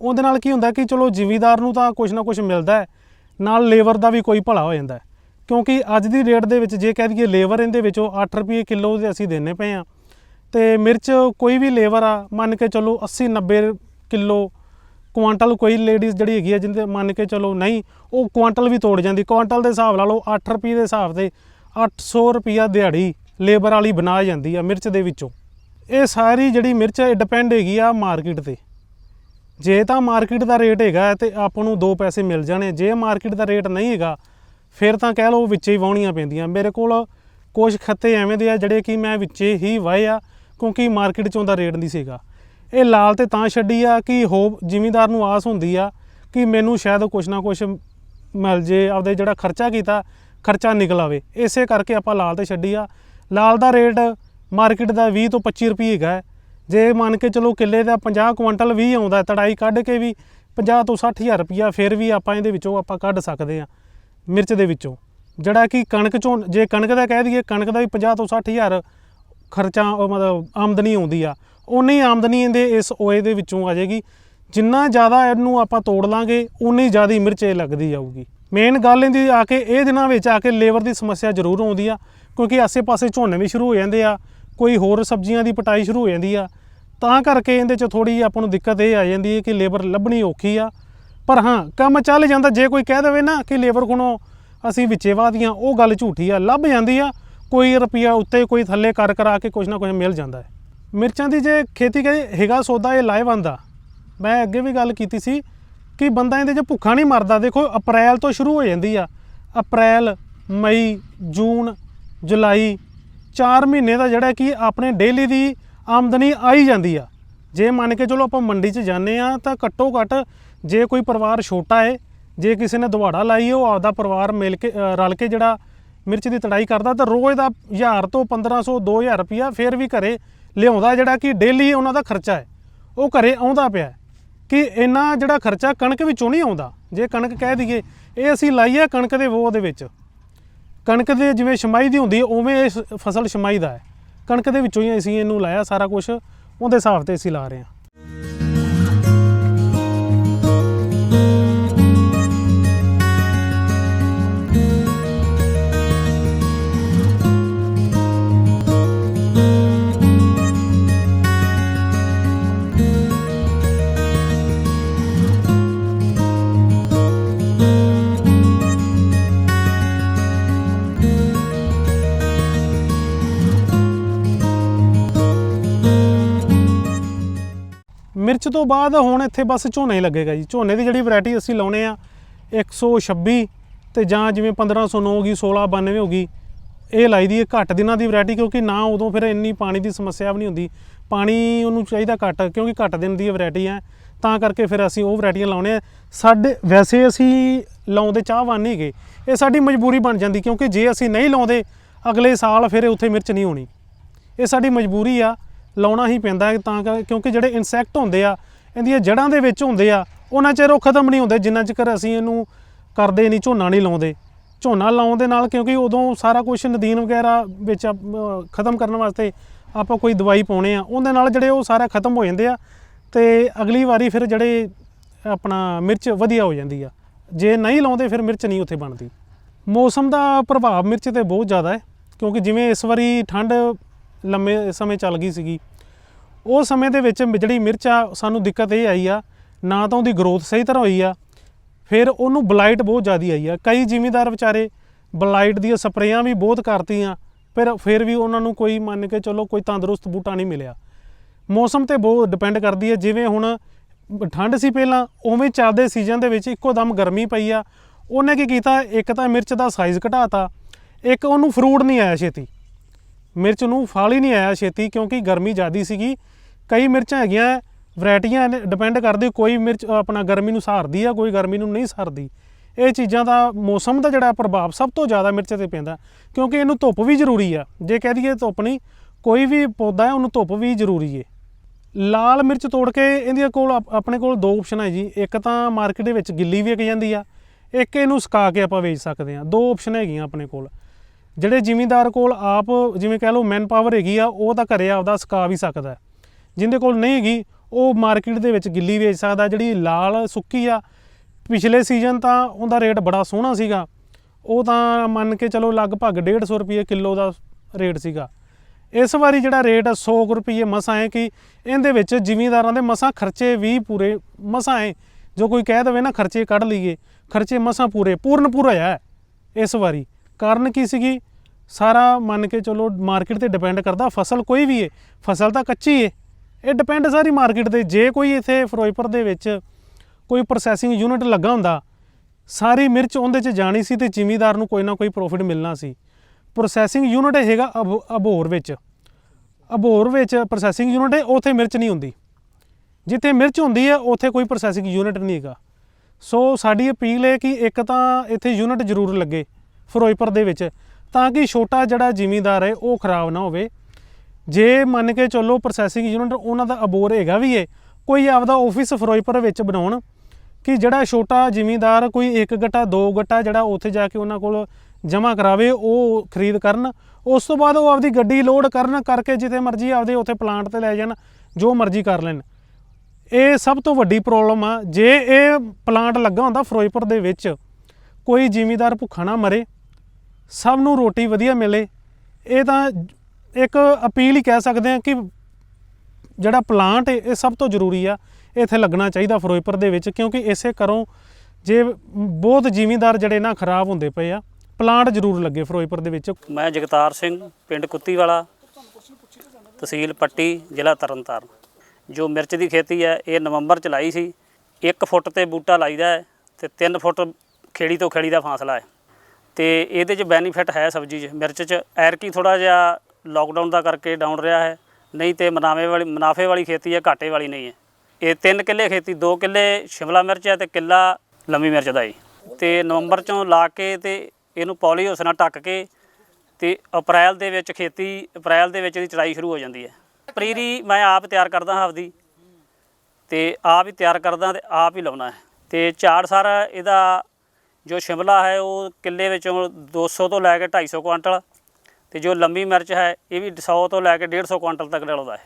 ਉਹਦੇ ਨਾਲ ਕੀ ਹੁੰਦਾ ਕਿ ਚਲੋ ਜ਼ਿਮੀਦਾਰ ਨੂੰ ਤਾਂ ਕੁਝ ਨਾ ਕੁਝ ਮਿਲਦਾ ਹੈ, ਨਾਲ ਲੇਬਰ ਦਾ ਵੀ ਕੋਈ ਭਲਾ ਹੋ ਜਾਂਦਾ ਹੈ। ਕਿਉਂਕਿ ਅੱਜ ਦੀ ਰੇਟ ਦੇ ਵਿੱਚ ਜੇ ਕਹਿ ਦਈਏ ਲੇਬਰ ਇਹਦੇ ਵਿੱਚ ਉਹ 8 ਰੁਪਏ ਕਿਲੋ ਦੇ ਅਸੀਂ ਦਿੰਨੇ ਪਏ ਆ। ਤੇ ਮਿਰਚ ਕੋਈ ਵੀ ਲੇਬਰ ਆ, ਮੰਨ ਕੇ ਚਲੋ 80 90 ਕਿਲੋ। ਕੁਆਂਟਲ ਕੋਈ ਲੇਡੀਜ਼ ਜਿਹੜੀ ਹੈਗੀ ਆ ਜਿੰਦੇ ਮੰਨ ਕੇ ਚਲੋ ਨਹੀਂ, ਉਹ ਕੁਆਂਟਲ ਵੀ ਤੋੜ ਜਾਂਦੀ। ਕੁਆਂਟਲ ਦੇ ਹਿਸਾਬ ਲਾ ਲਓ 8 ਰੁਪਏ ਦੇ ਹਿਸਾਬ ਤੇ 800 ਰੁਪਿਆ ਦਿਹਾੜੀ ਲੇਬਰ ਵਾਲੀ ਬਣਾ ਜਾਂਦੀ ਆ ਮਿਰਚ ਦੇ ਵਿੱਚੋਂ। ਇਹ ਸਾਰੀ ਜਿਹੜੀ ਮਿਰਚ ਹੈ ਡਿਪੈਂਡ ਹੈਗੀ ਆ ਮਾਰਕੀਟ ਤੇ। ਜੇ ਤਾਂ ਮਾਰਕੀਟ ਦਾ ਰੇਟ ਹੈਗਾ ਤੇ ਆਪਾਂ ਨੂੰ 2 ਪੈਸੇ ਮਿਲ ਜਾਣੇ, ਜੇ ਮਾਰਕੀਟ ਦਾ ਰੇਟ ਨਹੀਂ ਹੈਗਾ, ਫਿਰ ਤਾਂ ਕਹਿ ਲਓ ਵਿੱਚੇ ਹੀ ਵਾਹੁਣੀਆਂ ਪੈਂਦੀਆਂ। ਮੇਰੇ ਕੋਲ ਕੁਝ ਖੱਤੇ ਐਵੇਂ ਦੇ ਆ ਜਿਹੜੇ ਕਿ ਮੈਂ ਵਿੱਚੇ ਹੀ ਵਾਏ ਆ, ਕਿਉਂਕਿ ਮਾਰਕੀਟ ਚੋਂ ਦਾ ਰੇਟ ਨਹੀਂ ਸੀਗਾ। ਇਹ ਲਾਲ ਤੇ ਤਾਂ ਛੱਡੀ ਆ ਕਿ ਹੋ ਜ਼ਿਮੀਂਦਾਰ ਨੂੰ ਆਸ ਹੁੰਦੀ ਆ ਕਿ ਮੈਨੂੰ ਸ਼ਾਇਦ ਕੁਛ ਨਾ ਕੁਛ ਮਿਲ ਜੇ, ਆਪਦੇ ਜਿਹੜਾ ਖਰਚਾ ਕੀਤਾ, ਖਰਚਾ ਨਿਕਲ ਆਵੇ। ਇਸੇ ਕਰਕੇ ਆਪਾਂ ਲਾਲ ਤੇ ਛੱਡੀ ਆ। ਲਾਲ ਦਾ ਰੇਟ ਮਾਰਕੀਟ ਦਾ 20 ਤੋਂ 25 ਰੁਪਏ ਹੈਗਾ ਜੇ ਮੰਨ ਕੇ ਚਲੋ ਕਿੱਲੇ ਦਾ 50 ਕੁਇੰਟਲ ਵੀ ਆਉਂਦਾ, ਤੜਾਈ ਕੱਢ ਕੇ ਵੀ 50 ਤੋਂ 60000 ਰੁਪਿਆ ਫਿਰ ਵੀ ਆਪਾਂ ਇਹਦੇ ਵਿੱਚੋਂ ਆਪਾਂ ਕੱਢ ਸਕਦੇ ਆ ਮਿਰਚ ਦੇ ਵਿੱਚੋਂ। ਜਿਹੜਾ ਕਿ ਕਣਕ ਚੋਂ, ਜੇ ਕਣਕ ਦਾ ਕਹਿ ਦਈਏ, ਕਣਕ ਦਾ ਵੀ 50 ਤੋਂ 60000 ਖਰਚਾ ਮਤਲਬ ਆਮਦਨੀ ਆਉਂਦੀ ਆ। ਉਨੀ ਆਮਦਨੀ ਇਹਦੇ ਇਸ ਓਏ ਦੇ ਵਿੱਚੋਂ ਆ ਜਾਏਗੀ। ਜਿੰਨਾ ਜ਼ਿਆਦਾ ਇਹਨੂੰ ਆਪਾਂ ਤੋੜ ਲਾਂਗੇ, ਉਨੀ ਜ਼ਿਆਦਾ ਮਿਰਚ ਇਹ ਲੱਗਦੀ ਜਾਊਗੀ। ਮੇਨ ਗੱਲ ਇਹਦੀ ਆ ਕੇ ਇਹ ਦਿਨਾਂ ਵਿੱਚ ਆ ਕੇ ਲੇਬਰ ਦੀ ਸਮੱਸਿਆ ਜ਼ਰੂਰ ਆਉਂਦੀ ਆ, ਕਿਉਂਕਿ ਆਸੇ-ਪਾਸੇ ਝੋਨੇ ਵੀ ਸ਼ੁਰੂ ਹੋ ਜਾਂਦੇ ਆ, ਕੋਈ ਹੋਰ ਸਬਜ਼ੀਆਂ ਦੀ ਪਟਾਈ ਸ਼ੁਰੂ ਹੋ ਜਾਂਦੀ ਆ। ਤਾਂ ਕਰਕੇ ਇਹਦੇ 'ਚ ਥੋੜੀ ਆਪਾਂ ਨੂੰ ਦਿੱਕਤ ਇਹ ਆ ਜਾਂਦੀ ਹੈ ਕਿ ਲੇਬਰ ਲੱਭਣੀ ਔਖੀ ਆ। ਪਰ ਹਾਂ, ਕੰਮ ਚੱਲ ਜਾਂਦਾ, ਜੇ ਕੋਈ ਕਹਿ ਦੇਵੇ ਨਾ ਕਿ ਲੇਬਰ ਕੋਲੋਂ ਅਸੀਂ ਵਿੱਚੇ ਵਾਦੀਆਂ ਉਹ ਗੱਲ ਝੂਠੀ ਆ, ਲੱਭ ਜਾਂਦੀ ਆ, ਕੋਈ ਰੁਪਿਆ ਉੱਤੇ ਕੋਈ ਥੱਲੇ ਕਰ ਕਰਾ ਕੇ ਕੁਝ ਨਾ ਕੁਝ ਮਿਲ ਜਾਂਦਾ ਹੈ। ਮਿਰਚਾਂ ਦੀ ਜੇ ਖੇਤੀ ਕਰੇ, ਹੈਗਾ ਸੌਦਾ ਇਹ ਲਾਹੇਵੰਦ ਆ। ਮੈਂ ਅੱਗੇ ਵੀ ਗੱਲ ਕੀਤੀ ਸੀ ਕਿ ਬੰਦਾ ਇਹਦੇ 'ਚ ਭੁੱਖਾ ਨਹੀਂ ਮਰਦਾ। ਦੇਖੋ, ਅਪ੍ਰੈਲ ਤੋਂ ਸ਼ੁਰੂ ਹੋ ਜਾਂਦੀ ਆ। ਅਪ੍ਰੈਲ, ਮਈ, ਜੂਨ, ਜੁਲਾਈ 4 ਮਹੀਨੇ ਦਾ ਜਿਹੜਾ ਕਿ ਆਪਣੇ ਡੇਲੀ ਦੀ ਆਮਦਨੀ ਆਈ ਜਾਂਦੀ ਆ। ਜੇ ਮੰਨ ਕੇ ਚਲੋ ਆਪਾਂ ਮੰਡੀ 'ਚ ਜਾਂਦੇ ਆ, ਤਾਂ ਘੱਟੋ ਘੱਟ ਜੇ ਕੋਈ ਪਰਿਵਾਰ ਛੋਟਾ ਹੈ ਜੇ ਕਿਸੇ ਨੇ ਦੁਹਾੜਾ ਲਾਈ ਉਹ ਆਪਦਾ ਪਰਿਵਾਰ ਮਿਲ ਕੇ ਰਲ ਕੇ ਜਿਹੜਾ ਮਿਰਚ ਦੀ ਤੜਾਈ ਕਰਦਾ, ਤਾਂ ਰੋਜ਼ ਦਾ 1000 ਤੋਂ 1500 2000 ਰੁਪਿਆ ਫਿਰ ਵੀ ਘਰੇ ਲਿਆਉਂਦਾ ਜਿਹੜਾ ਕਿ ਡੇਲੀ ਉਹਨਾਂ ਦਾ ਖਰਚਾ ਹੈ, ਉਹ ਘਰੇ ਆਉਂਦਾ ਪਿਆ ਕਿ ਇੰਨਾ ਜਿਹੜਾ ਖਰਚਾ ਕਣਕ ਵਿੱਚੋਂ ਨਹੀਂ ਆਉਂਦਾ, ਜੇ ਕਣਕ ਕਹਿ ਦਈਏ, ਇਹ ਅਸੀਂ ਲਾਈਏ ਕਣਕ ਦੇ ਵੋ ਦੇ ਵਿੱਚ। ਕਣਕ ਦੇ ਜਿਵੇਂ ਛਮਾਈ ਦੀ ਹੁੰਦੀ ਹੈ, ਉਵੇਂ ਇਹ ਫਸਲ ਛਮਾਈ ਦਾ ਹੈ। ਕਣਕ ਦੇ ਵਿੱਚੋਂ ਹੀ ਅਸੀਂ ਇਹਨੂੰ ਲਾਇਆ ਸਾਰਾ ਕੁਝ ਉਹਦੇ ਹਿਸਾਬ ਤੇ ਅਸੀਂ ਲਾ ਰਹੇ ਹਾਂ। ਤੋਂ ਬਾਅਦ ਹੁਣ ਇੱਥੇ ਬਸ ਝੋਨੇ ਲੱਗੇਗਾ ਜੀ। ਝੋਨੇ ਦੀ ਜਿਹੜੀ ਵੈਰਾਈਟੀ ਅਸੀਂ ਲਾਉਨੇ ਆ 126 ਤੇ ਜਾਂ ਜਿਵੇਂ 1509 ਹੋ ਗਈ 1692 ਹੋ ਗਈ, ਇਹ ਲਾਈ ਦੀ ਹੈ। ਘੱਟ ਦਿਨਾਂ ਦੀ ਵੈਰਾਈਟੀ ਕਿਉਂਕਿ ਨਾ ਉਦੋਂ ਫਿਰ ਇੰਨੀ ਪਾਣੀ ਦੀ ਸਮੱਸਿਆ ਵੀ ਨਹੀਂ ਹੁੰਦੀ। ਪਾਣੀ ਉਹਨੂੰ ਚਾਹੀਦਾ ਘੱਟ, ਕਿਉਂਕਿ ਘੱਟ ਦਿਨ ਦੀ ਵੈਰਾਈਟੀ ਹੈ। ਤਾਂ ਕਰਕੇ ਫਿਰ ਅਸੀਂ ਉਹ ਵੈਰਾਈਟੀਆਂ ਲਾਉਨੇ ਆ। ਸਾਡੇ ਵੈਸੇ ਅਸੀਂ ਲਾਉਂਦੇ ਚਾਹਵਾਨ ਨਹੀਂ ਗਏ ਇਹ ਸਾਡੀ ਮਜਬੂਰੀ ਬਣ ਜਾਂਦੀ ਕਿਉਂਕਿ ਜੇ ਅਸੀਂ ਨਹੀਂ ਲਾਉਂਦੇ, ਅਗਲੇ ਸਾਲ ਫਿਰ ਉੱਥੇ ਮਿਰਚ ਨਹੀਂ ਹੋਣੀ। ਇਹ ਸਾਡੀ ਮਜਬੂਰੀ ਆ। ਲਾਉਣਾ ਹੀ ਪੈਂਦਾ ਹੈ ਤਾਂ ਕਰ- ਕਿਉਂਕਿ ਜਿਹੜੇ ਇਨਸੈਕਟ ਹੁੰਦੇ ਆ ਇਹਦੀਆਂ ਜੜ੍ਹਾਂ ਦੇ ਵਿੱਚ ਹੁੰਦੇ ਆ ਉਹਨਾਂ ਚਿਰ ਉਹ ਖਤਮ ਨਹੀਂ ਹੁੰਦੇ ਜਿੰਨਾ ਚਿਰ ਅਸੀਂ ਇਹਨੂੰ ਕਰਦੇ ਨਹੀਂ ਝੋਨਾ ਨਹੀਂ ਲਾਉਂਦੇ। ਝੋਨਾ ਲਾਉਣ ਦੇ ਨਾਲ ਕਿਉਂਕਿ ਉਦੋਂ ਸਾਰਾ ਕੁਝ ਨਦੀਨ ਵਗੈਰਾ ਵਿੱਚ ਅਹ, ਖਤਮ ਕਰਨ ਵਾਸਤੇ ਆਪਾਂ ਕੋਈ ਦਵਾਈ ਪਾਉਣੇ ਆ ਉਹਦੇ ਨਾਲ ਜਿਹੜੇ ਉਹ ਸਾਰਾ ਖਤਮ ਹੋ ਜਾਂਦੇ ਆ ਤੇ ਅਗਲੀ ਵਾਰੀ ਫਿਰ ਜਿਹੜੇ ਆਪਣਾ ਮਿਰਚ ਵਧੀਆ ਹੋ ਜਾਂਦੀ ਆ। ਜੇ ਨਹੀਂ ਲਾਉਂਦੇ ਫਿਰ ਮਿਰਚ ਨਹੀਂ ਉੱਥੇ ਬਣਦੀ। ਮੌਸਮ ਦਾ ਪ੍ਰਭਾਵ ਮਿਰਚ ਤੇ ਬਹੁਤ ਜ਼ਿਆਦਾ ਹੈ ਕਿਉਂਕਿ ਜਿਵੇਂ ਇਸ ਵਾਰੀ ਠੰਡ ਲੰਮੇ ਸਮੇਂ ਚੱਲ ਗਈ ਸੀਗੀ। ਉਹ ਸਮੇਂ ਦੇ ਵਿੱਚ ਜਿਹੜੀ ਮਿਰਚ ਆ, ਸਾਨੂੰ ਦਿੱਕਤ ਇਹ ਆਈ ਆ, ਨਾ ਤਾਂ ਉਹਦੀ ਗਰੋਥ ਸਹੀ ਤਰ੍ਹਾਂ ਹੋਈ ਆ, ਫਿਰ ਉਹਨੂੰ ਬਲਾਈਟ ਬਹੁਤ ਜ਼ਿਆਦੀ ਆਈ ਆ। ਕਈ ਜ਼ਿਮੀਂਦਾਰ ਵਿਚਾਰੇ ਬਲਾਈਟ ਦੀਆਂ ਸਪਰੇਆਂ ਵੀ ਬਹੁਤ ਕਰਤੀਆਂ ਪਰ ਫਿਰ ਵੀ ਉਹਨਾਂ ਨੂੰ ਕੋਈ ਮੰਨ ਕੇ ਚਲੋ ਕੋਈ ਤੰਦਰੁਸਤ ਬੂਟਾ ਨਹੀਂ ਮਿਲਿਆ। ਮੌਸਮ ਤੇ ਬਹੁਤ ਡਿਪੈਂਡ ਕਰਦੀ ਹੈ ਜਿਵੇਂ ਹੁਣ ਠੰਡ ਸੀ ਪਹਿਲਾਂ, ਉਵੇਂ ਚੱਲਦੇ ਸੀਜ਼ਨ ਦੇ ਵਿੱਚ ਇੱਕੋ ਦਮ ਗਰਮੀ ਪਈ ਆ। ਉਹਨੇ ਕੀ ਕੀਤਾ, ਇੱਕ ਤਾਂ ਮਿਰਚ ਦਾ ਸਾਈਜ਼ ਘਟਾਤਾ, ਇੱਕ ਉਹਨੂੰ ਫਰੂਟ ਨਹੀਂ ਆਇਆ ਛੇਤੀ। ਮਿਰਚ ਨੂੰ ਫਲ ਹੀ ਨਹੀਂ ਆਇਆ ਛੇਤੀ ਕਿਉਂਕਿ ਗਰਮੀ ਜ਼ਿਆਦੀ ਸੀਗੀ। ਕਈ ਮਿਰਚਾਂ ਹੈਗੀਆਂ, ਵੈਰਾਈਟੀਆਂ ਡਿਪੈਂਡ ਕਰਦੀ ਕੋਈ ਮਿਰਚ ਆਪਣਾ ਗਰਮੀ ਨੂੰ ਸਹਾਰਦੀ ਆ, ਕੋਈ ਗਰਮੀ ਨੂੰ ਨਹੀਂ ਸਹਾਰਦੀ ਇਹ ਚੀਜ਼ਾਂ ਦਾ ਮੌਸਮ ਦਾ ਜਿਹੜਾ ਪ੍ਰਭਾਵ ਸਭ ਤੋਂ ਜ਼ਿਆਦਾ ਮਿਰਚ ਤੇ ਪੈਂਦਾ, ਕਿਉਂਕਿ ਇਹਨੂੰ ਧੁੱਪ ਵੀ ਜ਼ਰੂਰੀ ਆ। ਜੇ ਕਹਿ ਦਈਏ ਧੁੱਪ ਨਹੀਂ, ਕੋਈ ਵੀ ਪੌਦਾ ਹੈ, ਉਹਨੂੰ ਧੁੱਪ ਵੀ ਜ਼ਰੂਰੀ ਏ। ਲਾਲ ਮਿਰਚ ਤੋੜ ਕੇ ਇਹਦੇ ਕੋਲ ਆਪ- ਆਪਣੇ ਕੋਲ ਦੋ ਆਪਸ਼ਨ ਹੈ ਜੀ। ਇੱਕ ਤਾਂ ਮਾਰਕੀਟ ਦੇ ਵਿੱਚ ਗਿੱਲੀ ਵਿਕ ਜਾਂਦੀ ਆ, ਇੱਕ ਇਹਨੂੰ ਸੁਕਾ ਕੇ ਆਪਾਂ ਵੇਚ ਸਕਦੇ ਆ। ਦੋ ਆਪਸ਼ਨ ਹੈਗੀਆਂ ਆਪਣੇ ਕੋਲ। ਜਿਹੜੇ ਜ਼ਿਮੀਂਦਾਰ ਕੋਲ ਆਪ ਜਿਵੇਂ ਕਹਿ ਲਓ ਮੈਨ ਪਾਵਰ ਹੈਗੀ ਆ, ਉਹ ਤਾਂ ਘਰੇ ਆਪਦਾ ਸੁਕਾ ਵੀ ਸਕਦਾ ਹੈ। ਜਿੰਦੇ ਕੋਲ ਨਹੀਂ ਹੈਗੀ, ਉਹ ਮਾਰਕੀਟ ਦੇ ਵਿੱਚ ਗਿੱਲੀ ਵੇਚ ਸਕਦਾ, ਜਿਹੜੀ ਲਾਲ ਸੁੱਕੀ ਆ। ਪਿਛਲੇ ਸੀਜ਼ਨ ਤਾਂ ਉਹਦਾ ਰੇਟ ਬੜਾ ਸੋਹਣਾ ਸੀਗਾ। ਉਹ ਤਾਂ ਮੰਨ ਕੇ ਚਲੋ ਲਗਭਗ 150 ਰੁਪਏ ਕਿਲੋ ਦਾ ਰੇਟ ਸੀਗਾ। ਇਸ ਵਾਰੀ ਜਿਹੜਾ ਰੇਟ 100 ਰੁਪਏ ਮਸਾਂ ਹੈ ਕਿ ਇਹਦੇ ਵਿੱਚ ਜ਼ਿਮੀਂਦਾਰਾਂ ਦੇ ਮਸਾਂ ਖਰਚੇ ਵੀ ਪੂਰੇ ਮਸਾਂ ਹੈ। ਜੋ ਕੋਈ ਕਹਿ ਦਵੇ ਨਾ, ਖਰਚੇ ਕੱਢ ਲਈਏ, ਖਰਚੇ ਮਸਾਂ ਪੂਰੇ, ਪੂਰਨ ਪੂਰਾ ਹੈ ਇਸ ਵਾਰੀ। ਕਾਰਨ ਕੀ ਸੀਗੀ? ਸਾਰਾ ਮੰਨ ਕੇ ਚਲੋ ਮਾਰਕੀਟ ਤੇ ਡਿਪੈਂਡ ਕਰਦਾ, ਫਸਲ ਕੋਈ ਵੀ ਹੈ ਫਸਲ ਤਾਂ ਕੱਚੀ ਹੈ ਇਹ ਡਿਪੈਂਡ ਸਾਰੀ ਮਾਰਕੀਟ ਤੇ, ਜੇ ਕੋਈ ਇੱਥੇ ਫਿਰੋਜ਼ਪੁਰ ਦੇ ਵਿੱਚ ਕੋਈ ਪ੍ਰੋਸੈਸਿੰਗ ਯੂਨਿਟ ਲੱਗਾ ਹੁੰਦਾ, ਸਾਰੀ ਮਿਰਚ ਉਹਦੇ 'ਚ ਜਾਣੀ ਸੀ ਤੇ ਜ਼ਿਮੀਦਾਰ ਨੂੰ ਕੋਈ ਨਾ ਕੋਈ ਪ੍ਰੋਫਿਟ ਮਿਲਣਾ ਸੀ। ਪ੍ਰੋਸੈਸਿੰਗ ਯੂਨਿਟ ਹੈਗਾ ਅਬ- ਅਬੋਹਰ ਵਿੱਚ। ਅਬੋਹਰ ਵਿੱਚ ਪ੍ਰੋਸੈਸਿੰਗ ਯੂਨਿਟ ਹੈ ਉੱਥੇ ਮਿਰਚ ਨਹੀਂ ਹੁੰਦੀ। ਜਿੱਥੇ ਮਿਰਚ ਹੁੰਦੀ ਹੈ ਉੱਥੇ ਕੋਈ ਪ੍ਰੋਸੈਸਿੰਗ ਯੂਨਿਟ ਨਹੀਂ ਹੈਗਾ। ਸੋ ਸਾਡੀ ਅਪੀਲ ਹੈ ਕਿ ਇੱਕ ਤਾਂ ਇੱਥੇ ਯੂਨਿਟ ਜ਼ਰੂਰ ਲੱਗੇ। ਫਿਰੋਜ਼ਪੁਰ ਦੇ ਵਿੱਚ, ਤਾਂ ਕਿ ਛੋਟਾ ਜਿਹੜਾ ਜ਼ਿਮੀਂਦਾਰ ਹੈ, ਉਹ ਖਰਾਬ ਨਾ ਹੋਵੇ। ਜੇ ਮੰਨ ਕੇ ਚੱਲੋ ਪ੍ਰੋਸੈਸਿੰਗ ਯੂਨਿਟ ਉਹਨਾਂ ਦਾ ਅਬੋਰ ਹੈਗਾ ਵੀ ਹੈ ਕੋਈ ਆਪਦਾ ਆਫਿਸ ਫਿਰੋਜ਼ਪੁਰ ਵਿੱਚ ਬਣਾਉਣ, ਕਿ ਜਿਹੜਾ ਛੋਟਾ ਜ਼ਿਮੀਂਦਾਰ ਕੋਈ ਇੱਕ ਗੱਟਾ, ਦੋ ਗੱਟਾ ਜਿਹੜਾ ਉੱਥੇ ਜਾ ਕੇ ਉਹਨਾਂ ਕੋਲ ਜਮ੍ਹਾਂ ਕਰਾਵੇ, ਉਹ ਖਰੀਦ ਕਰਨ। ਉਸ ਤੋਂ ਬਾਅਦ ਉਹ ਆਪਦੀ ਗੱਡੀ ਲੋਡ ਕਰਨ ਕਰਕੇ ਜਿੱਥੇ ਮਰਜ਼ੀ ਆਪਦੇ ਉੱਥੇ ਪਲਾਂਟ ਤੇ ਲੈ ਜਾਣ, ਜੋ ਮਰਜ਼ੀ ਕਰ ਲੈਣ। ਇਹ ਸਭ ਤੋਂ ਵੱਡੀ ਪ੍ਰੋਬਲਮ ਆ। ਜੇ ਇਹ ਪਲਾਂਟ ਲੱਗਾ ਹੁੰਦਾ ਫਿਰੋਜ਼ਪੁਰ ਦੇ ਵਿੱਚ, ਕੋਈ ਜ਼ਿਮੀਂਦਾਰ ਭੁੱਖਾ ਨਾ ਮਰੇ। ਸਭ ਨੂੰ ਰੋਟੀ ਵਧੀਆ ਮਿਲੇ। ਇਹ ਤਾਂ ਇੱਕ ਅਪੀਲ ਹੀ ਕਹਿ ਸਕਦੇ ਆ ਕਿ ਜਿਹੜਾ ਪਲਾਂਟ ਇਹ ਸਭ ਤੋਂ ਜ਼ਰੂਰੀ ਆ। ਇਹ ਇੱਥੇ ਲੱਗਣਾ ਚਾਹੀਦਾ ਫਿਰੋਜ਼ਪੁਰ ਦੇ ਵਿੱਚ, ਕਿਉਂਕਿ ਇਸੇ ਕਰੋਂ ਜੇ ਬਹੁਤ ਜ਼ਿਮੀਂਦਾਰ ਜਿਹੜੇ ਨਾ ਖਰਾਬ ਹੁੰਦੇ ਪਏ ਆ ਪਲਾਂਟ ਜ਼ਰੂਰ ਲੱਗੇ ਫਿਰੋਜ਼ਪੁਰ ਦੇ ਵਿੱਚ। ਮੈਂ ਜਗਤਾਰ ਸਿੰਘ, ਪਿੰਡ ਕੁੱਤੀ ਵਾਲਾ ਤਹਿਸੀਲ ਪੱਟੀ, ਜ਼ਿਲ੍ਹਾ ਤਰਨਤਾਰਨ। ਜੋ ਮਿਰਚ ਦੀ ਖੇਤੀ ਹੈ, ਇਹ ਨਵੰਬਰ ਚ ਲਾਈ ਸੀ। 1 ਫੁੱਟ ਤੇ ਬੂਟਾ ਲਾਈਦਾ ਹੈ ਤੇ 3 ਫੁੱਟ ਖੇੜੀ ਤੋਂ ਖੇੜੀ ਦਾ ਫਾਸਲਾ ਹੈ। ਤੇ ਇਹਦੇ ਚ ਬੈਨੀਫਿਟ ਹੈ ਸਬਜ਼ੀ 'ਚ। ਮਿਰਚ 'ਚ ਐਰਕੀ ਥੋੜਾ ਜਿਹਾ ਲੋਕਡਾਊਨ ਦਾ ਕਰਕੇ ਡਾਊਨ ਰਿਹਾ ਹੈ। ਨਹੀਂ ਤੇ ਮੁਨਾਫੇ ਵਾਲੀ ਮੁਨਾਫੇ ਵਾਲੀ ਖੇਤੀ ਹੈ, ਘਾਟੇ ਵਾਲੀ ਨਹੀਂ ਹੈ। ਇਹ 3 ਕਿੱਲੇ ਖੇਤੀ 2 ਕਿੱਲੇ ਸ਼ਿਮਲਾ ਮਿਰਚ ਹੈ ਤੇ ਕਿੱਲਾ ਲੰਮੀ ਮਿਰਚ ਦਾ ਜੀ। ਤੇ ਨਵੰਬਰ ਚੋਂ ਲਾ ਕੇ ਤੇ ਇਹਨੂੰ ਪੌਲੀ ਉਸ ਨਾਲ ਢੱਕ ਕੇ ਤੇ ਅਪ੍ਰੈਲ ਦੇ ਵਿੱਚ ਖੇਤੀ, ਅਪ੍ਰੈਲ ਦੇ ਵਿੱਚ ਇਹਦੀ ਚੜਾਈ ਸ਼ੁਰੂ ਹੋ ਜਾਂਦੀ ਹੈ। ਪਨੀਰੀ ਮੈਂ ਆਪ ਤਿਆਰ ਕਰਦਾ ਹਾਂ ਆਪਦੀ। ਤੇ ਆਪ ਹੀ ਤਿਆਰ ਕਰਦਾ ਤੇ ਆਪ ਹੀ ਲਾਉਣਾ ਹੈ। ਤੇ ਝਾੜ ਸਾਰਾ ਇਹਦਾ ਜੋ ਸ਼ਿਮਲਾ ਹੈ ਉਹ ਕਿੱਲੇ ਵਿੱਚੋਂ 200 ਤੋਂ ਲੈ ਕੇ 250 ਕੁਆਂਟਲ ਤੇ ਜੋ ਲੰਬੀ ਮਿਰਚ ਹੈ ਇਹ ਵੀ 100 ਤੋਂ ਲੈ ਕੇ 150 ਕੁਆਂਟਲ ਤੱਕ ਲਾਉਂਦਾ ਹੈ।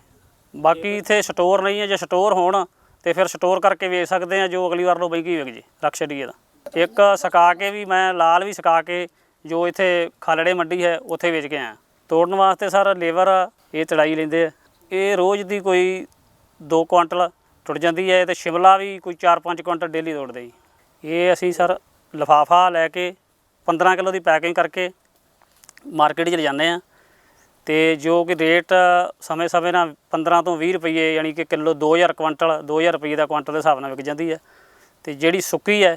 ਬਾਕੀ ਇੱਥੇ ਸਟੋਰ ਨਹੀਂ ਹੈ ਜੇ ਸਟੋਰ ਹੋਣ ਤੇ ਫਿਰ ਸਟੋਰ ਕਰਕੇ ਵੇਚ ਸਕਦੇ ਆ ਜੋ ਅਗਲੀ ਵਾਰ ਨੂੰ ਮਹਿੰਗੀ ਵਿਕ ਜੇ ਰੱਖ ਛੱਡੀਏ ਤਾਂ ਇੱਕ ਸੁਕਾ ਕੇ ਵੀ ਮੈਂ ਲਾਲ ਵੀ ਸੁਕਾ ਕੇ ਜੋ ਇੱਥੇ ਖਾਲੜੇ ਮੰਡੀ ਹੈ ਉੱਥੇ ਵੇਚ ਕੇ ਆਇਆ। ਤੋੜਨ ਵਾਸਤੇ ਸਰ ਲੇਬਰ ਇਹ ਤੜਾਈ ਲੈਂਦੇ ਆ। ਇਹ ਰੋਜ਼ ਦੀ ਕੋਈ 2 ਕੁਆਂਟਲ ਟੁੱਟ ਜਾਂਦੀ ਹੈ ਤੇ ਸ਼ਿਮਲਾ ਵੀ ਕੋਈ 4-5 ਕੁਆਂਟਲ ਡੇਲੀ ਤੋੜਦੇ ਜੀ। ਇਹ ਅਸੀਂ ਸਰ ਲਫਾਫਾ ਲੈ ਕੇ 15 ਕਿਲੋ ਦੀ ਪੈਕਿੰਗ ਕਰਕੇ ਮਾਰਕੀਟ 'ਚ ਲਿਜਾਂਦੇ ਆ। ਤੇ ਜੋ ਕਿ ਰੇਟ ਸਮੇਂ-ਸਮੇਂ ਨਾਲ 15 ਤੋਂ 20 ਰੁਪਏ ਯਾਨੀ ਕਿ ਕਿਲੋ 2000 ਕੁਆਂਟਲ 2000 ਰੁਪਏ ਦਾ ਕੁਆਂਟਲ ਦੇ ਹਿਸਾਬ ਨਾਲ ਵਿਕ ਜਾਂਦੀ ਹੈ ਤੇ ਜਿਹੜੀ ਸੁੱਕੀ ਹੈ,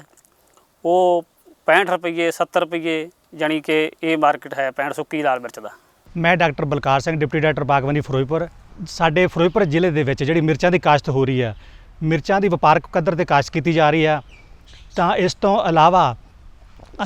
ਉਹ 65 ਰੁਪਏ 70 ਰੁਪਏ ਯਾਨੀ ਕਿ ਇਹ ਮਾਰਕੀਟ ਹੈ 65 ਸੁੱਕੀ ਲਾਲ ਮਿਰਚ ਦਾ। ਮੈਂ doctor Balkar Singh, deputy director ਬਾਗਬਾਨੀ ਫਿਰੋਜ਼ਪੁਰ। ਸਾਡੇ ਫਿਰੋਜ਼ਪੁਰ ਜ਼ਿਲ੍ਹੇ ਦੇ ਵਿੱਚ ਜਿਹੜੀ ਮਿਰਚਾਂ ਦੀ ਕਾਸ਼ਤ ਹੋ ਰਹੀ ਹੈ ਮਿਰਚਾਂ ਦੀ ਵਪਾਰਕ ਪੱਧਰ ਤੇ ਕਾਸ਼ਤ ਕੀਤੀ ਜਾ ਰਹੀ ਹੈ ਤਾਂ ਇਸ ਤੋਂ ਇਲਾਵਾ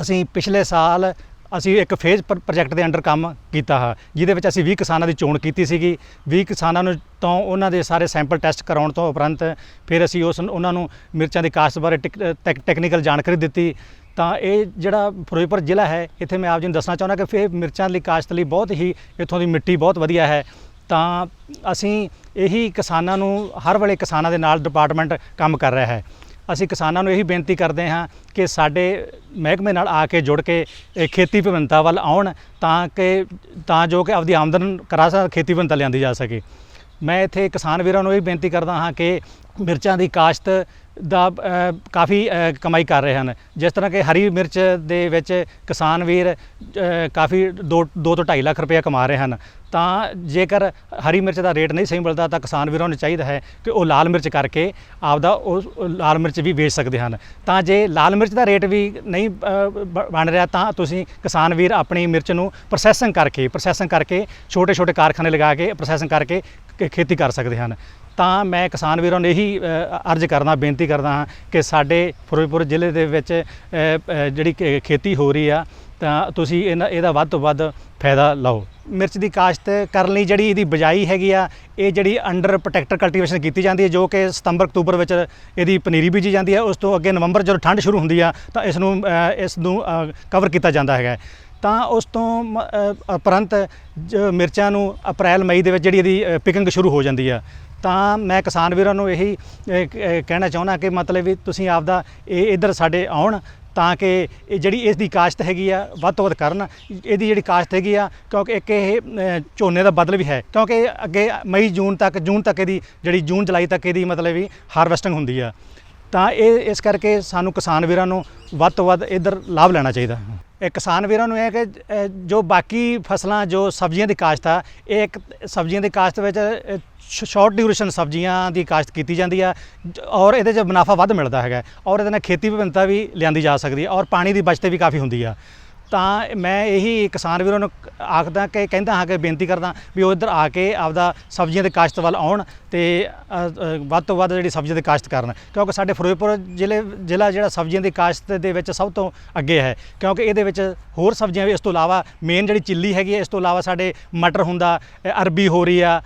ਅਸੀਂ ਪਿਛਲੇ ਸਾਲ ਅਸੀਂ ਇੱਕ ਫੇਜ਼ ਪ੍ਰੋਜੈਕਟ ਦੇ ਅੰਡਰ ਕੰਮ ਕੀਤਾ ਹੈ, ਜਿਹਦੇ ਵਿੱਚ ਅਸੀਂ 20 ਕਿਸਾਨਾਂ ਦੀ ਚੋਣ ਕੀਤੀ ਸੀਗੀ। 20 ਕਿਸਾਨਾਂ ਨੂੰ ਤੋਂ ਉਹਨਾਂ ਦੇ ਸਾਰੇ ਸੈਂਪਲ ਟੈਸਟ ਕਰਾਉਣ ਤੋਂ ਉਪਰੰਤ ਫਿਰ ਅਸੀਂ ਉਸ ਉਹਨਾਂ ਨੂੰ ਮਿਰਚਾਂ ਦੀ ਕਾਸ਼ਤ ਬਾਰੇ ਟੈਕ- ਟੈਕ- ਟੈਕਨੀਕਲ ਜਾਣਕਾਰੀ ਦਿੱਤੀ। ਤਾਂ ਇਹ ਜਿਹੜਾ ਫਿਰੋਜ਼ਪੁਰ ਜ਼ਿਲ੍ਹਾ ਹੈ, ਇੱਥੇ ਮੈਂ ਆਪ ਜੀ ਨੂੰ ਦੱਸਣਾ ਚਾਹੁੰਦਾ ਕਿ ਫਿਰ ਮਿਰਚਾਂ ਲਈ ਕਾਸ਼ਤ ਲਈ ਬਹੁਤ ਹੀ ਇੱਥੋਂ ਦੀ ਮਿੱਟੀ ਬਹੁਤ ਵਧੀਆ ਹੈ। ਤਾਂ ਅਸੀਂ ਇਹੀ ਕਿਸਾਨਾਂ ਨੂੰ, ਹਰ ਵੇਲੇ ਕਿਸਾਨਾਂ ਦੇ ਨਾਲ ਡਿਪਾਰਟਮੈਂਟ ਕੰਮ ਕਰ ਰਿਹਾ ਹੈ। ਅਸੀਂ ਕਿਸਾਨਾਂ ਨੂੰ ਇਹੀ ਬੇਨਤੀ ਕਰਦੇ ਹਾਂ ਕਿ ਸਾਡੇ ਮਹਿਕਮੇ ਨਾਲ ਆ ਕੇ ਜੁੜ ਕੇ ਖੇਤੀ ਵਿਭਿੰਨਤਾ ਵੱਲ ਆਉਣ ਤਾਂ ਕਿ, ਤਾਂ ਜੋ ਕਿ ਆਪਦੀ ਆਮਦਨ ਕਰਾ ਸਕ, ਖੇਤੀ ਵਿਭਿੰਨਤਾ ਲਿਆਂਦੀ ਜਾ ਸਕੇ। ਮੈਂ ਇੱਥੇ ਕਿਸਾਨ ਵੀਰਾਂ ਨੂੰ ਇਹ ਬੇਨਤੀ ਕਰਦਾ ਹਾਂ ਕਿ ਮਿਰਚਾਂ ਦੀ ਕਾਸ਼ਤ ਦਾ ਕਾਫੀ ਕਮਾਈ ਕਰ ਰਹੇ ਹਨ। ਜਿਸ ਤਰ੍ਹਾਂ ਕਿ ਹਰੀ ਮਿਰਚ ਦੇ ਵਿੱਚ ਕਿਸਾਨ ਵੀਰ ਕਾਫੀ 2 2 ਤੋਂ 2.5 ਲੱਖ ਰੁਪਏ ਕਮਾ ਰਹੇ ਹਨ। ਤਾਂ ਜੇਕਰ ਹਰੀ ਮਿਰਚ ਦਾ ਰੇਟ ਨਹੀਂ ਸਹੀ ਮਿਲਦਾ, ਤਾਂ ਕਿਸਾਨ ਵੀਰਾਂ ਨੂੰ ਚਾਹੀਦਾ ਹੈ ਕਿ ਉਹ ਲਾਲ ਮਿਰਚ ਕਰਕੇ ਆਪਦਾ ਉਹ ਲਾਲ ਮਿਰਚ ਵੀ ਵੇਚ ਸਕਦੇ ਹਨ। ਤਾਂ ਜੇ ਲਾਲ ਮਿਰਚ ਦਾ ਰੇਟ ਵੀ ਨਹੀਂ ਬਣ ਰਿਹਾ, ਤਾਂ ਤੁਸੀਂ ਕਿਸਾਨ ਵੀਰ ਆਪਣੀ ਮਿਰਚ ਨੂੰ ਪ੍ਰੋਸੈਸਿੰਗ ਕਰਕੇ ਪ੍ਰੋਸੈਸਿੰਗ ਕਰਕੇ ਛੋਟੇ ਛੋਟੇ ਕਾਰਖਾਨੇ ਲਗਾ ਕੇ ਪ੍ਰੋਸੈਸਿੰਗ ਕਰਕੇ ਖੇਤੀ ਕਰ ਸਕਦੇ ਹਨ। ਤਾਂ ਮੈਂ ਕਿਸਾਨ ਵੀਰਾਂ ਨੂੰ ਇਹੀ ਅਰਜ਼ ਕਰਦਾ, ਬੇਨਤੀ ਕਰਦਾ ਹਾਂ ਕਿ ਸਾਡੇ ਫਿਰੋਜ਼ਪੁਰ ਜ਼ਿਲ੍ਹੇ ਦੇ ਵਿੱਚ ਜਿਹੜੀ ਖੇਤੀ ਹੋ ਰਹੀ ਆ, ਤਾਂ ਤੁਸੀਂ ਇਹਨਾਂ, ਇਹਦਾ ਵੱਧ ਤੋਂ ਵੱਧ ਫਾਇਦਾ ਲਓ। ਮਿਰਚ ਦੀ ਕਾਸ਼ਤ ਕਰਨ ਲਈ ਜਿਹੜੀ ਇਹਦੀ ਬਿਜਾਈ ਹੈਗੀ ਆ, ਇਹ ਜਿਹੜੀ ਅੰਡਰ ਪ੍ਰੋਟੈਕਟਰ ਕਲਟੀਵੇਸ਼ਨ ਕੀਤੀ ਜਾਂਦੀ ਹੈ, ਜੋ ਕਿ ਸਤੰਬਰ ਅਕਤੂਬਰ ਵਿੱਚ ਇਹਦੀ ਪਨੀਰੀ ਬੀਜੀ ਜਾਂਦੀ ਹੈ, ਉਸ ਤੋਂ ਅੱਗੇ ਨਵੰਬਰ ਜਦੋਂ ਠੰਡ ਸ਼ੁਰੂ ਹੁੰਦੀ ਆ, ਤਾਂ ਇਸ ਨੂੰ ਇਸ ਨੂੰ ਕਵਰ ਕੀਤਾ ਜਾਂਦਾ ਹੈਗਾ ਤਾਂ ਉਸ ਤੋਂ ਮ- ਉਪਰੰਤ ਮਿਰਚਾਂ ਨੂੰ ਅਪ੍ਰੈਲ, ਮਈ ਦੇ ਵਿੱਚ ਜਿਹੜੀ ਇਹਦੀ ਪਿਕਿੰਗ ਸ਼ੁਰੂ ਹੋ ਜਾਂਦੀ ਆ। ਤਾਂ ਮੈਂ ਕਿਸਾਨ ਵੀਰਾਂ ਨੂੰ ਇਹੀ ਕਹਿਣਾ ਚਾਹੁੰਦਾ ਕਿ ਮਤਲਬ ਵੀ ਤੁਸੀਂ ਆਪਦਾ ਇਹ ਇੱਧਰ ਸਾਡੇ ਆਉਣ ਤਾਂ ਕਿ ਇਹ ਜਿਹੜੀ ਇਸ ਦੀ ਕਾਸ਼ਤ ਹੈਗੀ ਆ, ਵੱਧ ਤੋਂ ਵੱਧ ਕਰਨ। ਇਹਦੀ ਜਿਹੜੀ ਕਾਸ਼ਤ ਹੈਗੀ ਆ, ਕਿਉਂਕਿ ਇੱਕ ਇਹ ਝੋਨੇ ਦਾ ਬਦਲ ਵੀ ਹੈ। ਕਿਉਂਕਿ ਅੱਗੇ ਮਈ, ਜੂਨ ਤੱਕ ਜੂਨ ਤੱਕ ਇਹਦੀ ਜਿਹੜੀ ਜੂਨ, ਜੁਲਾਈ ਤੱਕ ਇਹਦੀ ਮਤਲਬ ਵੀ ਹਾਰਵੈਸਟਿੰਗ ਹੁੰਦੀ ਆ। ਤਾਂ ਇਹ ਇਸ ਕਰਕੇ ਸਾਨੂੰ ਕਿਸਾਨ ਵੀਰਾਂ ਨੂੰ ਵੱਧ ਤੋਂ ਵੱਧ ਇੱਧਰ ਲਾਭ ਲੈਣਾ ਚਾਹੀਦਾ। ਇਹ ਕਿਸਾਨ ਵੀਰਾਂ ਨੂੰ ਇਹ ਹੈ ਕਿ ਅ, ਜੋ ਬਾਕੀ ਫਸਲਾਂ ਜੋ ਸਬਜ਼ੀਆਂ ਦੀ ਕਾਸ਼ਤ ਆ ਇਹ ਇੱਕ ਸਬਜ਼ੀਆਂ ਦੀ ਕਾਸ਼ਤ ਵਿੱਚ ਸ਼ਾਰਟ ਡਿਊਰੇਸ਼ਨ ਸਬਜ਼ੀਆਂ ਦੀ ਕਾਸ਼ਤ ਕੀਤੀ ਜਾਂਦੀ ਆ ਜ- ਔਰ ਇਹਦੇ 'ਚ ਮੁਨਾਫਾ ਵੱਧ ਮਿਲਦਾ ਹੈਗਾ ਔਰ ਇਹਦੇ ਨਾਲ ਖੇਤੀ ਵਿਭਿੰਨਤਾ ਵੀ ਲਿਆਂਦੀ ਜਾ ਸਕਦੀ ਹੈ ਔਰ ਪਾਣੀ ਦੀ ਬਚਤ ਵੀ ਕਾਫੀ ਹੁੰਦੀ ਆ। ਤਾਂ ਮੈਂ ਇਹੀ ਕਿਸਾਨ ਵੀਰਾਂ ਨੂੰ ਆਖਦਾ ਕਿ ਕਹਿੰਦਾ ਹਾਂ ਕਿ ਬੇਨਤੀ ਕਰਦਾ ਵੀ ਉਹ ਇੱਧਰ ਆ ਕੇ ਆਪਦਾ ਸਬਜ਼ੀਆਂ ਦੇ ਕਾਸ਼ਤ ਵੱਲ ਆਉਣ ਤੇ ਵੱਧ ਤੋਂ ਵੱਧ ਜਿਹੜੀ ਸਬਜ਼ੀਆਂ ਦੀ ਕਾਸ਼ਤ ਕਰਨ। ਕਿਉਂਕਿ ਸਾਡੇ ਫਿਰੋਜ਼ਪੁਰ ਜ਼ਿਲ੍ਹੇ, ਜ਼ਿਲ੍ਹਾ ਜਿਹੜਾ ਸਬਜ਼ੀਆਂ ਦੀ ਕਾਸ਼ਤ ਦੇ ਵਿੱਚ ਸਭ ਤੋਂ ਅੱਗੇ ਹੈ। ਕਿਉਂਕਿ ਇਹਦੇ ਵਿੱਚ ਹੋਰ ਸਬਜ਼ੀਆਂ ਵੀ ਇਸ ਤੋਂ ਇਲਾਵਾ ਮੇਨ ਜਿਹੜੀ ਚਿੱਲੀ ਹੈਗੀ ਹੈ, ਇਸ ਤੋਂ ਇਲਾਵਾ ਸਾਡੇ ਮਟਰ ਹੁੰਦਾ ਅਰਬੀ ਹੋ ਰਹੀ ਆ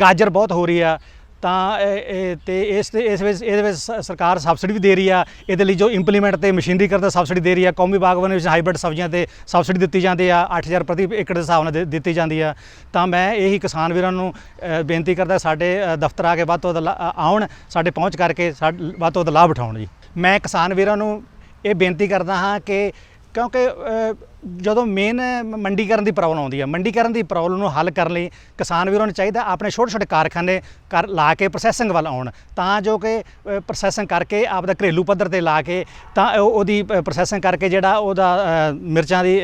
ਗਾਜਰ ਬਹੁਤ ਹੋ ਰਹੀ ਆ। ਤਾਂ ਇਹ- ਇਹ ਤੇ ਇਸ ਇਸ ਵਿੱਚ, ਇਹਦੇ ਵਿੱਚ ਸਰਕਾਰ ਸਬਸਿਡੀ ਵੀ ਦੇ ਰਹੀ ਆ। ਇਹਦੇ ਲਈ ਜੋ ਇੰਪਲੀਮੈਂਟ ਤੇ ਮਸ਼ੀਨਰੀ ਕਰਦਾ ਸਬਸਿਡੀ ਦੇ ਰਹੀ ਆ। ਕੌਮੀ ਬਾਗਬਾਨੀ ਵਿੱਚ ਹਾਈਬ੍ਰਿਡ ਸਬਜ਼ੀਆਂ ਤੇ ਸਬਸਿਡੀ ਦਿੱਤੀ ਜਾਂਦੀ ਆ। 8000 ਪ੍ਰਤੀ ਏਕੜ ਦੇ ਹਿਸਾਬ ਨਾਲ ਦਿੱਤੀ ਜਾਂਦੀ ਆ। ਤਾਂ ਮੈਂ ਇਹੀ ਕਿਸਾਨ ਵੀਰਾਂ ਨੂੰ ਬੇਨਤੀ ਕਰਦਾ ਸਾਡੇ ਦਫ਼ਤਰ ਆ ਕੇ ਵੱਧ ਤੋਂ ਵੱਧ ਲਾ- ਆਉਣ, ਸਾਡੇ ਪਹੁੰਚ ਕਰਕੇ ਸਾਡੇ ਵੱਧ ਤੋਂ ਵੱਧ ਲਾਭ ਉਠਾਉਣ ਜੀ। ਮੈਂ ਕਿਸਾਨ ਵੀਰਾਂ ਨੂੰ ਇਹ ਬੇਨਤੀ ਕਰਦਾ ਹਾਂ ਕਿ ਕਿਉਂਕਿ ਜਦੋਂ ਮੇਨ ਮੰਡੀਕਰਨ ਦੀ ਪ੍ਰੋਬਲਮ ਆਉਂਦੀ ਹੈ ਮੰਡੀਕਰਨ ਦੀ ਪ੍ਰੋਬਲਮ ਨੂੰ ਹੱਲ ਕਰਨ ਲਈ ਕਿਸਾਨ ਵੀਰਾਂ ਨੂੰ ਚਾਹੀਦਾ ਆਪਣੇ ਛੋਟੇ ਛੋਟੇ ਕਾਰਖਾਨੇ ਕਰ, ਲਾ ਕੇ ਪ੍ਰੋਸੈਸਿੰਗ ਵੱਲ ਆਉਣ। ਤਾਂ ਜੋ ਕਿ ਪ੍ਰੋਸੈਸਿੰਗ ਕਰਕੇ ਆਪਦਾ ਘਰੇਲੂ ਪੱਧਰ ਤੇ ਲਾ ਕੇ ਤਾਂ ਉਹ- ਉਹਦੀ ਪ੍ਰੋਸੈਸਿੰਗ ਕਰਕੇ ਜਿਹੜਾ ਉਹਦਾ ਮਿਰਚਾਂ ਦੀ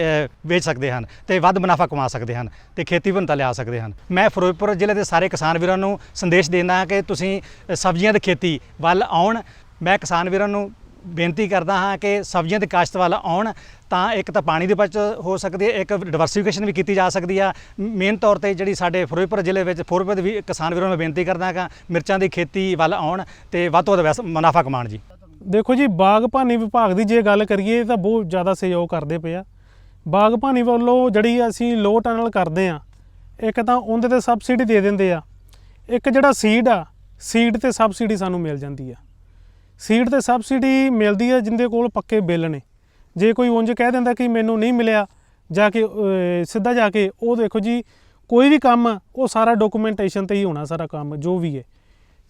ਵੇਚ ਸਕਦੇ ਹਨ ਤੇ ਵੱਧ ਮੁਨਾਫਾ ਕਮਾ ਸਕਦੇ ਹਨ ਤੇ ਖੇਤੀ ਵਿਭਿੰਨਤਾ ਲਿਆ ਸਕਦੇ ਹਨ। ਮੈਂ ਫਿਰੋਜ਼ਪੁਰ ਜ਼ਿਲ੍ਹੇ ਦੇ ਸਾਰੇ ਕਿਸਾਨ ਵੀਰਾਂ ਨੂੰ ਸੰਦੇਸ਼ ਦਿੰਦਾ ਹਾਂ ਕਿ ਤੁਸੀਂ ਸਬਜ਼ੀਆਂ ਦੀ ਖੇਤੀ ਵੱਲ ਆਉਣ। ਮੈਂ ਕਿਸਾਨ ਵੀਰਾਂ ਨੂੰ ਬੇਨਤੀ ਕਰਦਾ ਹਾਂ ਕਿ ਸਬਜ਼ੀਆਂ ਦੀ ਕਾਸ਼ਤ ਵੱਲ ਆਉਣ, ਤਾਂ ਇੱਕ ਤਾਂ ਪਾਣੀ ਦੀ ਬਚਤ ਹੋ ਸਕਦੀ ਹੈ, ਇੱਕ ਡਿਵਰਸੀਫਿਕੇਸ਼ਨ ਵੀ ਕੀਤੀ ਜਾ ਸਕਦੀ ਆ। ਮੇਨ ਤੌਰ ਤੇ ਜਿਹੜੀ ਸਾਡੇ ਫਿਰੋਜ਼ਪੁਰ ਜ਼ਿਲ੍ਹੇ ਵਿੱਚ ਫਿਰੋਜ਼ਪੁਰ ਦੇ ਵੀ ਕਿਸਾਨ ਵੀਰਾਂ ਨੂੰ ਬੇਨਤੀ ਕਰਦਾ ਹਾਂ ਕਿ ਮਿਰਚਾਂ ਦੀ ਖੇਤੀ ਵੱਲ ਆਉਣ ਤੇ ਵੱਧ ਤੋਂ ਵੱਧ ਵੈਸ- ਮੁਨਾਫਾ ਕਮਾਉਣ ਜੀ। ਦੇਖੋ ਜੀ ਬਾਗਬਾਨੀ ਵਿਭਾਗ ਦੀ ਜੇ ਗੱਲ ਕਰੀਏ ਤਾਂ ਬਹੁਤ ਜ਼ਿਆਦਾ ਸਹਿਯੋਗ ਕਰਦੇ ਪਏ ਆ। ਬਾਗਬਾਨੀ ਵੱਲੋਂ ਜਿਹੜੀ ਅਸੀਂ ਲੋ ਟਨਲ ਕਰਦੇ ਆ ਇੱਕ ਤਾਂ ਉਹਦੇ ਤੇ ਸਬਸਿਡੀ ਦੇ ਦਿੰਦੇ ਆ। ਇੱਕ ਜਿਹੜਾ ਸੀਡ ਆ ਸੀਡ ਤੇ ਸਬਸਿਡੀ ਸਾਨੂੰ ਮਿਲ ਜਾਂਦੀ ਆ। ਸੀਡ ਤੇ ਸਬਸਿਡੀ ਮਿਲਦੀ ਆ ਜਿੰਦੇ ਕੋਲ ਪੱਕੇ ਬਿੱਲ ਨੇ। ਜੇ ਕੋਈ ਉਂਝ ਕਹਿ ਦਿੰਦਾ ਕਿ ਮੈਨੂੰ ਨਹੀਂ ਮਿਲਿਆ, ਜਾ ਕੇ ਸਿੱਧਾ ਜਾ ਕੇ ਉਹ ਦੇਖੋ ਜੀ, ਕੋਈ ਵੀ ਕੰਮ, ਉਹ ਸਾਰਾ ਡਾਕੂਮੈਂਟੇਸ਼ਨ ਤੇ ਹੀ ਹੋਣਾ ਸਾਰਾ ਕੰਮ, ਜੋ ਵੀ ਹੈ।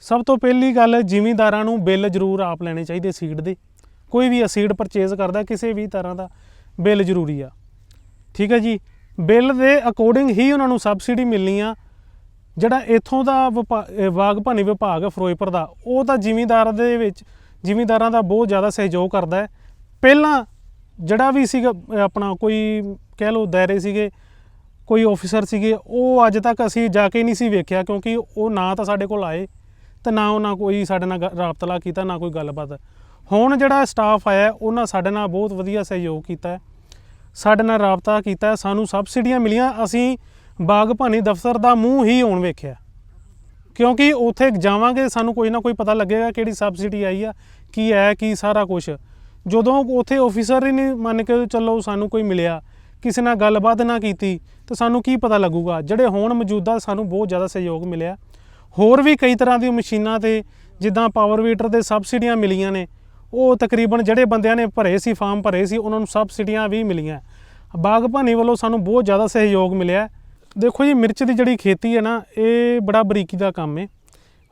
ਸਭ ਤੋਂ ਪਹਿਲੀ ਗੱਲ, ਜ਼ਿਮੀਂਦਾਰਾਂ ਨੂੰ ਬਿੱਲ ਜ਼ਰੂਰ ਆਪ ਲੈਣੇ ਚਾਹੀਦੇ ਸੀਡ ਦੇ। ਕੋਈ ਵੀ ਸੀਡ ਪਰਚੇਜ਼ ਕਰਦਾ ਕਿਸੇ ਵੀ ਤਰ੍ਹਾਂ ਦਾ, ਬਿੱਲ ਜ਼ਰੂਰੀ ਆ। ਠੀਕ ਹੈ ਜੀ? ਬਿੱਲ ਦੇ ਅਕੋਰਡਿੰਗ ਹੀ ਉਹਨਾਂ ਨੂੰ ਸਬਸਿਡੀ ਮਿਲਣੀ ਆ। ਜਿਹੜਾ ਇਥੋਂ ਦਾ ਵਿਭਾ- ਬਾਗਬਾਨੀ ਵਿਭਾਗ ਹੈ ਫਿਰੋਜ਼ਪੁਰ ਦਾ, ਉਹ ਤਾਂ ਜ਼ਿਮੀਂਦਾਰ ਦੇ ਵਿੱਚ, ਜ਼ਿਮੀਂਦਾਰਾਂ ਦਾ ਬਹੁਤ ਜ਼ਿਆਦਾ ਸਹਿਯੋਗ ਕਰਦਾ ਹੈ। ਪਹਿਲਾਂ ਜਿਹੜਾ ਵੀ ਸੀਗਾ ਆਪਣਾ ਕੋਈ ਕਹਿ ਲਓ ਦਾਇਰੇ ਸੀਗੇ, ਕੋਈ ਆਫੀਸਰ ਸੀਗੇ, ਉਹ ਅੱਜ ਤੱਕ ਅਸੀਂ ਜਾ ਕੇ ਨਹੀਂ ਸੀ ਵੇਖਿਆ ਕਿਉਂਕਿ ਉਹ ਨਾ ਤਾਂ ਸਾਡੇ ਕੋਲ ਆਏ ਤੇ ਨਾ ਉਹਨਾਂ ਕੋਈ ਸਾਡੇ ਨਾਲ ਗ- ਰਾਬਤਾ ਕੀਤਾ, ਨਾ ਕੋਈ ਗੱਲਬਾਤ। ਹੁਣ ਜਿਹੜਾ ਸਟਾਫ ਆਇਆ, ਉਹਨਾਂ ਸਾਡੇ ਨਾਲ ਬਹੁਤ ਵਧੀਆ ਸਹਿਯੋਗ ਕੀਤਾ ਸਾਡੇ ਨਾਲ ਰਾਬਤਾ ਕੀਤਾ ਸਾਨੂੰ ਸਬਸਿਡੀਆਂ ਮਿਲੀਆਂ, ਅਸੀਂ ਬਾਗਬਾਨੀ ਦਫ਼ਤਰ ਦਾ ਮੂੰਹ ਹੀ ਹੋਣ ਵੇਖਿਆ। ਕਿਉਂਕਿ ਉੱਥੇ ਜਾਵਾਂਗੇ ਸਾਨੂੰ ਕੋਈ ਨਾ ਕੋਈ ਪਤਾ ਲੱਗੇਗਾ ਕਿਹੜੀ ਸਬਸਿਡੀ ਆਈ ਆ, ਕੀ ਹੈ, ਕੀ ਸਾਰਾ ਕੁਝ ਜਦੋਂ ਉੱਥੇ ਆਫੀਸਰ ਹੀ ਨਹੀਂ ਮੰਨ ਕੇ ਚੱਲੋ ਸਾਨੂੰ ਕੋਈ ਮਿਲਿਆ, ਕਿਸੇ ਨਾਲ ਗੱਲਬਾਤ ਨਾ ਕੀਤੀ, ਤਾਂ ਸਾਨੂੰ ਕੀ ਪਤਾ ਲੱਗੂਗਾ? ਜਿਹੜੇ ਹੁਣ ਮੌਜੂਦਾ ਸਾਨੂੰ ਬਹੁਤ ਜ਼ਿਆਦਾ ਸਹਿਯੋਗ ਮਿਲਿਆ। ਹੋਰ ਵੀ ਕਈ ਤਰ੍ਹਾਂ ਦੀਆਂ ਮਸ਼ੀਨਾਂ ਤੇ ਜਿੱਦਾਂ ਪਾਵਰ ਵੀਟਰ ਦੇ ਸਬਸਿਡੀਆਂ ਮਿਲੀਆਂ ਨੇ, ਉਹ ਤਕਰੀਬਨ ਜਿਹੜੇ ਬੰਦਿਆਂ ਨੇ ਭਰੇ ਸੀ, ਫਾਰਮ ਭਰੇ ਸੀ, ਉਹਨਾਂ ਨੂੰ ਸਬਸਿਡੀਆਂ ਵੀ ਮਿਲੀਆਂ। ਬਾਗਬਾਨੀ ਵੱਲੋਂ ਸਾਨੂੰ ਬਹੁਤ ਜ਼ਿਆਦਾ ਸਹਿਯੋਗ ਮਿਲਿਆ। ਦੇਖੋ ਜੀ, ਮਿਰਚ ਦੀ ਜਿਹੜੀ ਖੇਤੀ ਹੈ ਨਾ, ਇਹ ਬੜਾ ਬਰੀਕੀ ਦਾ ਕੰਮ ਹੈ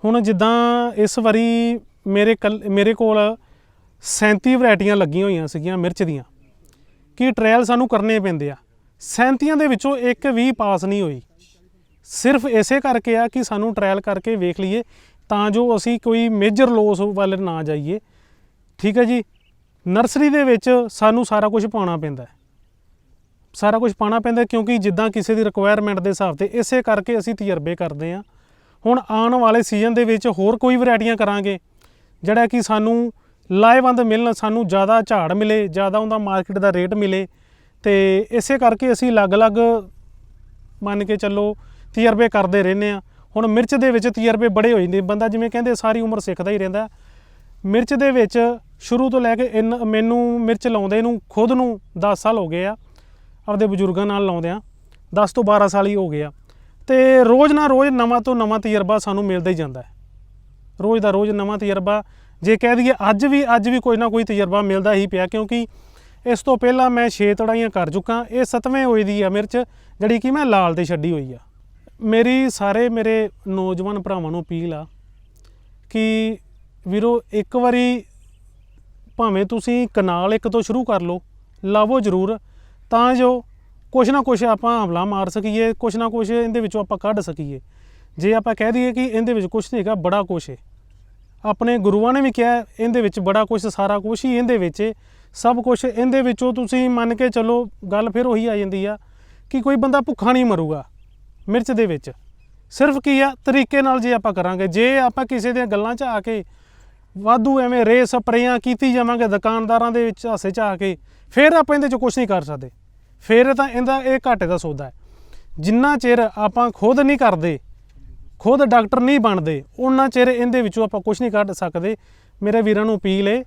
ਹੁਣ ਜਿੱਦਾਂ ਇਸ ਵਾਰੀ ਮੇਰੇ ਕੱਲ- ਮੇਰੇ ਕੋਲ 37 ਵੈਰਾਈਟੀਆਂ ਲੱਗੀਆਂ ਹੋਈਆਂ ਸੀਗੀਆਂ ਮਿਰਚ ਦੀਆਂ। ਕਿ ਟ੍ਰਾਇਲ ਸਾਨੂੰ ਕਰਨੇ ਪੈਂਦੇ ਆ। 37 ਦੇ ਵਿੱਚੋਂ ਇੱਕ ਵੀ ਪਾਸ ਨਹੀਂ ਹੋਈ। ਸਿਰਫ ਇਸੇ ਕਰਕੇ ਆ ਕਿ ਸਾਨੂੰ ਟ੍ਰਾਇਲ ਕਰਕੇ ਵੇਖ ਲਈਏ, ਤਾਂ ਜੋ ਅਸੀਂ ਕੋਈ ਮੇਜਰ ਲੋਸ ਵੱਲ ਨਾ ਜਾਈਏ। ਠੀਕ ਹੈ ਜੀ? ਨਰਸਰੀ ਦੇ ਵਿੱਚ ਸਾਨੂੰ ਸਾਰਾ ਕੁਝ ਪਾਉਣਾ ਪੈਂਦਾ ਹੈ। ਸਾਰਾ ਕੁਝ ਪਾਉਣਾ ਪੈਂਦਾ ਕਿਉਂਕਿ ਜਿੱਦਾਂ ਕਿਸੇ ਦੀ ਰਿਕੁਆਇਰਮੈਂਟ ਦੇ ਹਿਸਾਬ ਤੇ ਇਸੇ ਕਰਕੇ ਅਸੀਂ ਤਜਰਬੇ ਕਰਦੇ ਹਾਂ। ਹੁਣ ਆਉਣ ਵਾਲੇ ਸੀਜ਼ਨ ਦੇ ਵਿੱਚ ਹੋਰ ਕੋਈ ਵੈਰਾਈਟੀਆਂ ਕਰਾਂਗੇ, ਜਿਹੜਾ ਕਿ ਸਾਨੂੰ ਲਾਹੇਵੰਦ ਮਿਲਣ, ਸਾਨੂੰ ਜ਼ਿਆਦਾ ਝਾੜ ਮਿਲੇ, ਜ਼ਿਆਦਾ ਉਹਦਾ ਮਾਰਕੀਟ ਦਾ ਰੇਟ ਮਿਲੇ ਤੇ ਇਸੇ ਕਰਕੇ ਅਸੀਂ ਅਲੱਗ-ਅਲੱਗ ਮੰਨ ਕੇ ਚੱਲੋ ਤਜਰਬੇ ਕਰਦੇ ਰਹਿੰਦੇ ਆ ਹੁਣ ਮਿਰਚ ਦੇ ਵਿੱਚ ਤਜਰਬੇ ਬੜੇ ਹੋ ਜਾਂਦੇ, ਬੰਦਾ ਜਿਵੇਂ ਕਹਿੰਦੇ ਸਾਰੀ ਉਮਰ ਸਿੱਖਦਾ ਹੀ ਰਹਿੰਦਾ। ਮਿਰਚ ਦੇ ਵਿੱਚ ਸ਼ੁਰੂ ਤੋਂ ਲੈ ਕੇ ਇੰਨ- ਮੈਨੂੰ ਮਿਰਚ ਲਾਉਂਦੇ ਨੂੰ, ਖੁਦ ਨੂੰ 10 ਸਾਲ ਹੋ ਗਏ ਆ। ਆਪਦੇ ਬਜ਼ੁਰਗਾਂ ਨਾਲ ਲਾਉਂਦਿਆਂ 10 ਤੋਂ 12 ਸਾਲ ਹੀ ਹੋ ਗਏ ਆ। ਤੇ ਰੋਜ਼ ਨਾ ਰੋਜ਼ ਨਵਾਂ ਤੋਂ ਨਵਾਂ ਤਜਰਬਾ ਸਾਨੂੰ ਮਿਲਦਾ ਹੀ ਜਾਂਦਾ ਹੈ। ਰੋਜ਼ ਦਾ ਰੋਜ਼ ਨਵਾਂ ਤਜਰਬਾ, ਜੇ ਕਹਿ ਦਈਏ ਅੱਜ ਵੀ ਅੱਜ ਵੀ ਕੋਈ ਨਾ ਕੋਈ ਤਜਰਬਾ ਮਿਲਦਾ ਹੀ ਪਿਆ, ਕਿਉਂਕਿ ਇਸ ਤੋਂ ਪਹਿਲਾਂ ਮੈਂ 6 ਤੜਾਈਆਂ ਕਰ ਚੁੱਕਾ, ਇਹ ਸੱਤਵੇਂ ਹੋਈ ਦੀ ਆ ਮਿਰਚ ਜਿਹੜੀ ਕਿ ਮੈਂ ਲਾਲ ਤੇ ਛੱਡੀ ਹੋਈ ਆ। ਮੇਰੀ ਸਾਰੇ ਮੇਰੇ ਨੌਜਵਾਨ ਭਰਾਵਾਂ ਨੂੰ ਅਪੀਲ ਆ ਕਿ ਵੀਰੋ, ਇੱਕ ਵਾਰੀ ਭਾਵੇਂ ਤੁਸੀਂ ਕਨਾਲ ਇੱਕ ਤੋਂ ਸ਼ੁਰੂ ਕਰ ਲਓ, ਲਾਵੋ ਜ਼ਰੂਰ। ਤਾਂ ਜੋ ਕੁਛ ਨਾ ਕੁਛ ਆਪਾਂ ਹਮਲਾ ਮਾਰ ਸਕੀਏ, ਕੁਛ ਨਾ ਕੁਛ ਇਹਦੇ ਵਿੱਚੋਂ ਆਪਾਂ ਕੱਢ ਸਕੀਏ। ਜੇ ਆਪਾਂ ਕਹਿ ਦਈਏ ਕਿ ਇਹਦੇ ਵਿੱਚ ਕੁਛ ਨਹੀਂ ਹੈਗਾ, ਬੜਾ ਕੁਛ ਹੈ ਆਪਣੇ ਗੁਰੂਆਂ ਨੇ ਵੀ ਕਿਹਾ, ਇਹਦੇ ਵਿੱਚ ਬੜਾ ਕੁਛ, ਸਾਰਾ ਕੁਛ ਹੀ ਇਹਦੇ ਵਿੱਚ ਹੈ। ਸਭ ਕੁਛ ਇਹਦੇ ਵਿੱਚੋਂ ਤੁਸੀਂ ਮੰਨ ਕੇ ਚੱਲੋ, ਗੱਲ ਫਿਰ ਉਹੀ ਆ ਜਾਂਦੀ ਆ ਕਿ ਕੋਈ ਬੰਦਾ ਭੁੱਖਾ ਨਹੀਂ ਮਰੂਗਾ, ਮਿਰਚ ਦੇ ਵਿੱਚ। ਸਿਰਫ ਕੀ ਆ, ਤਰੀਕੇ ਨਾਲ ਜੇ ਆਪਾਂ ਕਰਾਂਗੇ, ਜੇ ਆਪਾਂ ਕਿਸੇ ਦੀਆਂ ਗੱਲਾਂ 'ਚ ਆ ਕੇ ਵਾਧੂ ਐਵੇਂ ਰੇ ਸਪਰੇਆਂ ਕੀਤੀ ਜਾਵਾਂਗੇ ਦੁਕਾਨਦਾਰਾਂ ਦੇ ਵਿੱਚ ਹਾਸੇ 'ਚ ਆ ਕੇ, ਫਿਰ ਆਪਾਂ ਇਹਦੇ 'ਚ ਕੁਝ ਨਹੀਂ ਕਰ ਸਕਦੇ। ਫਿਰ ਤਾਂ ਇਹਦਾ ਇਹ ਘਾਟੇ ਦਾ ਸੌਦਾ ਹੈ। ਜਿੰਨਾ ਚਿਰ ਆਪਾਂ ਖੁਦ ਨਹੀਂ ਕਰਦੇ ਖੁਦ ਡਾਕਟਰ ਨਹੀਂ ਬਣਦੇ ਉਹਨਾਂ ਚਿਰ ਇਹਦੇ ਵਿੱਚੋਂ ਆਪਾਂ ਕੁਝ ਨਹੀਂ ਕੱਢ ਸਕਦੇ। ਮੇਰੇ ਵੀਰਾਂ ਨੂੰ ਅਪੀਲ ਹੈ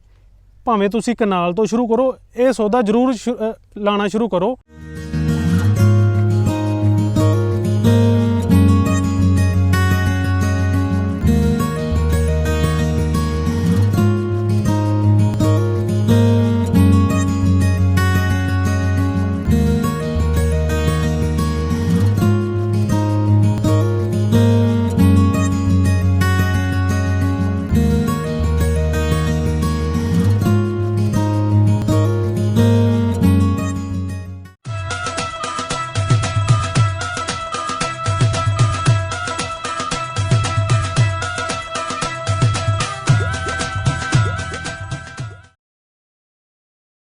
ਭਾਵੇਂ ਤੁਸੀਂ ਕਨਾਲ ਤੋਂ ਸ਼ੁਰੂ ਕਰੋ ਇਹ ਸੌਦਾ ਜ਼ਰੂਰ ਸ਼ੁ- ਅ, ਲਾਣਾ ਸ਼ੁਰੂ ਕਰੋ।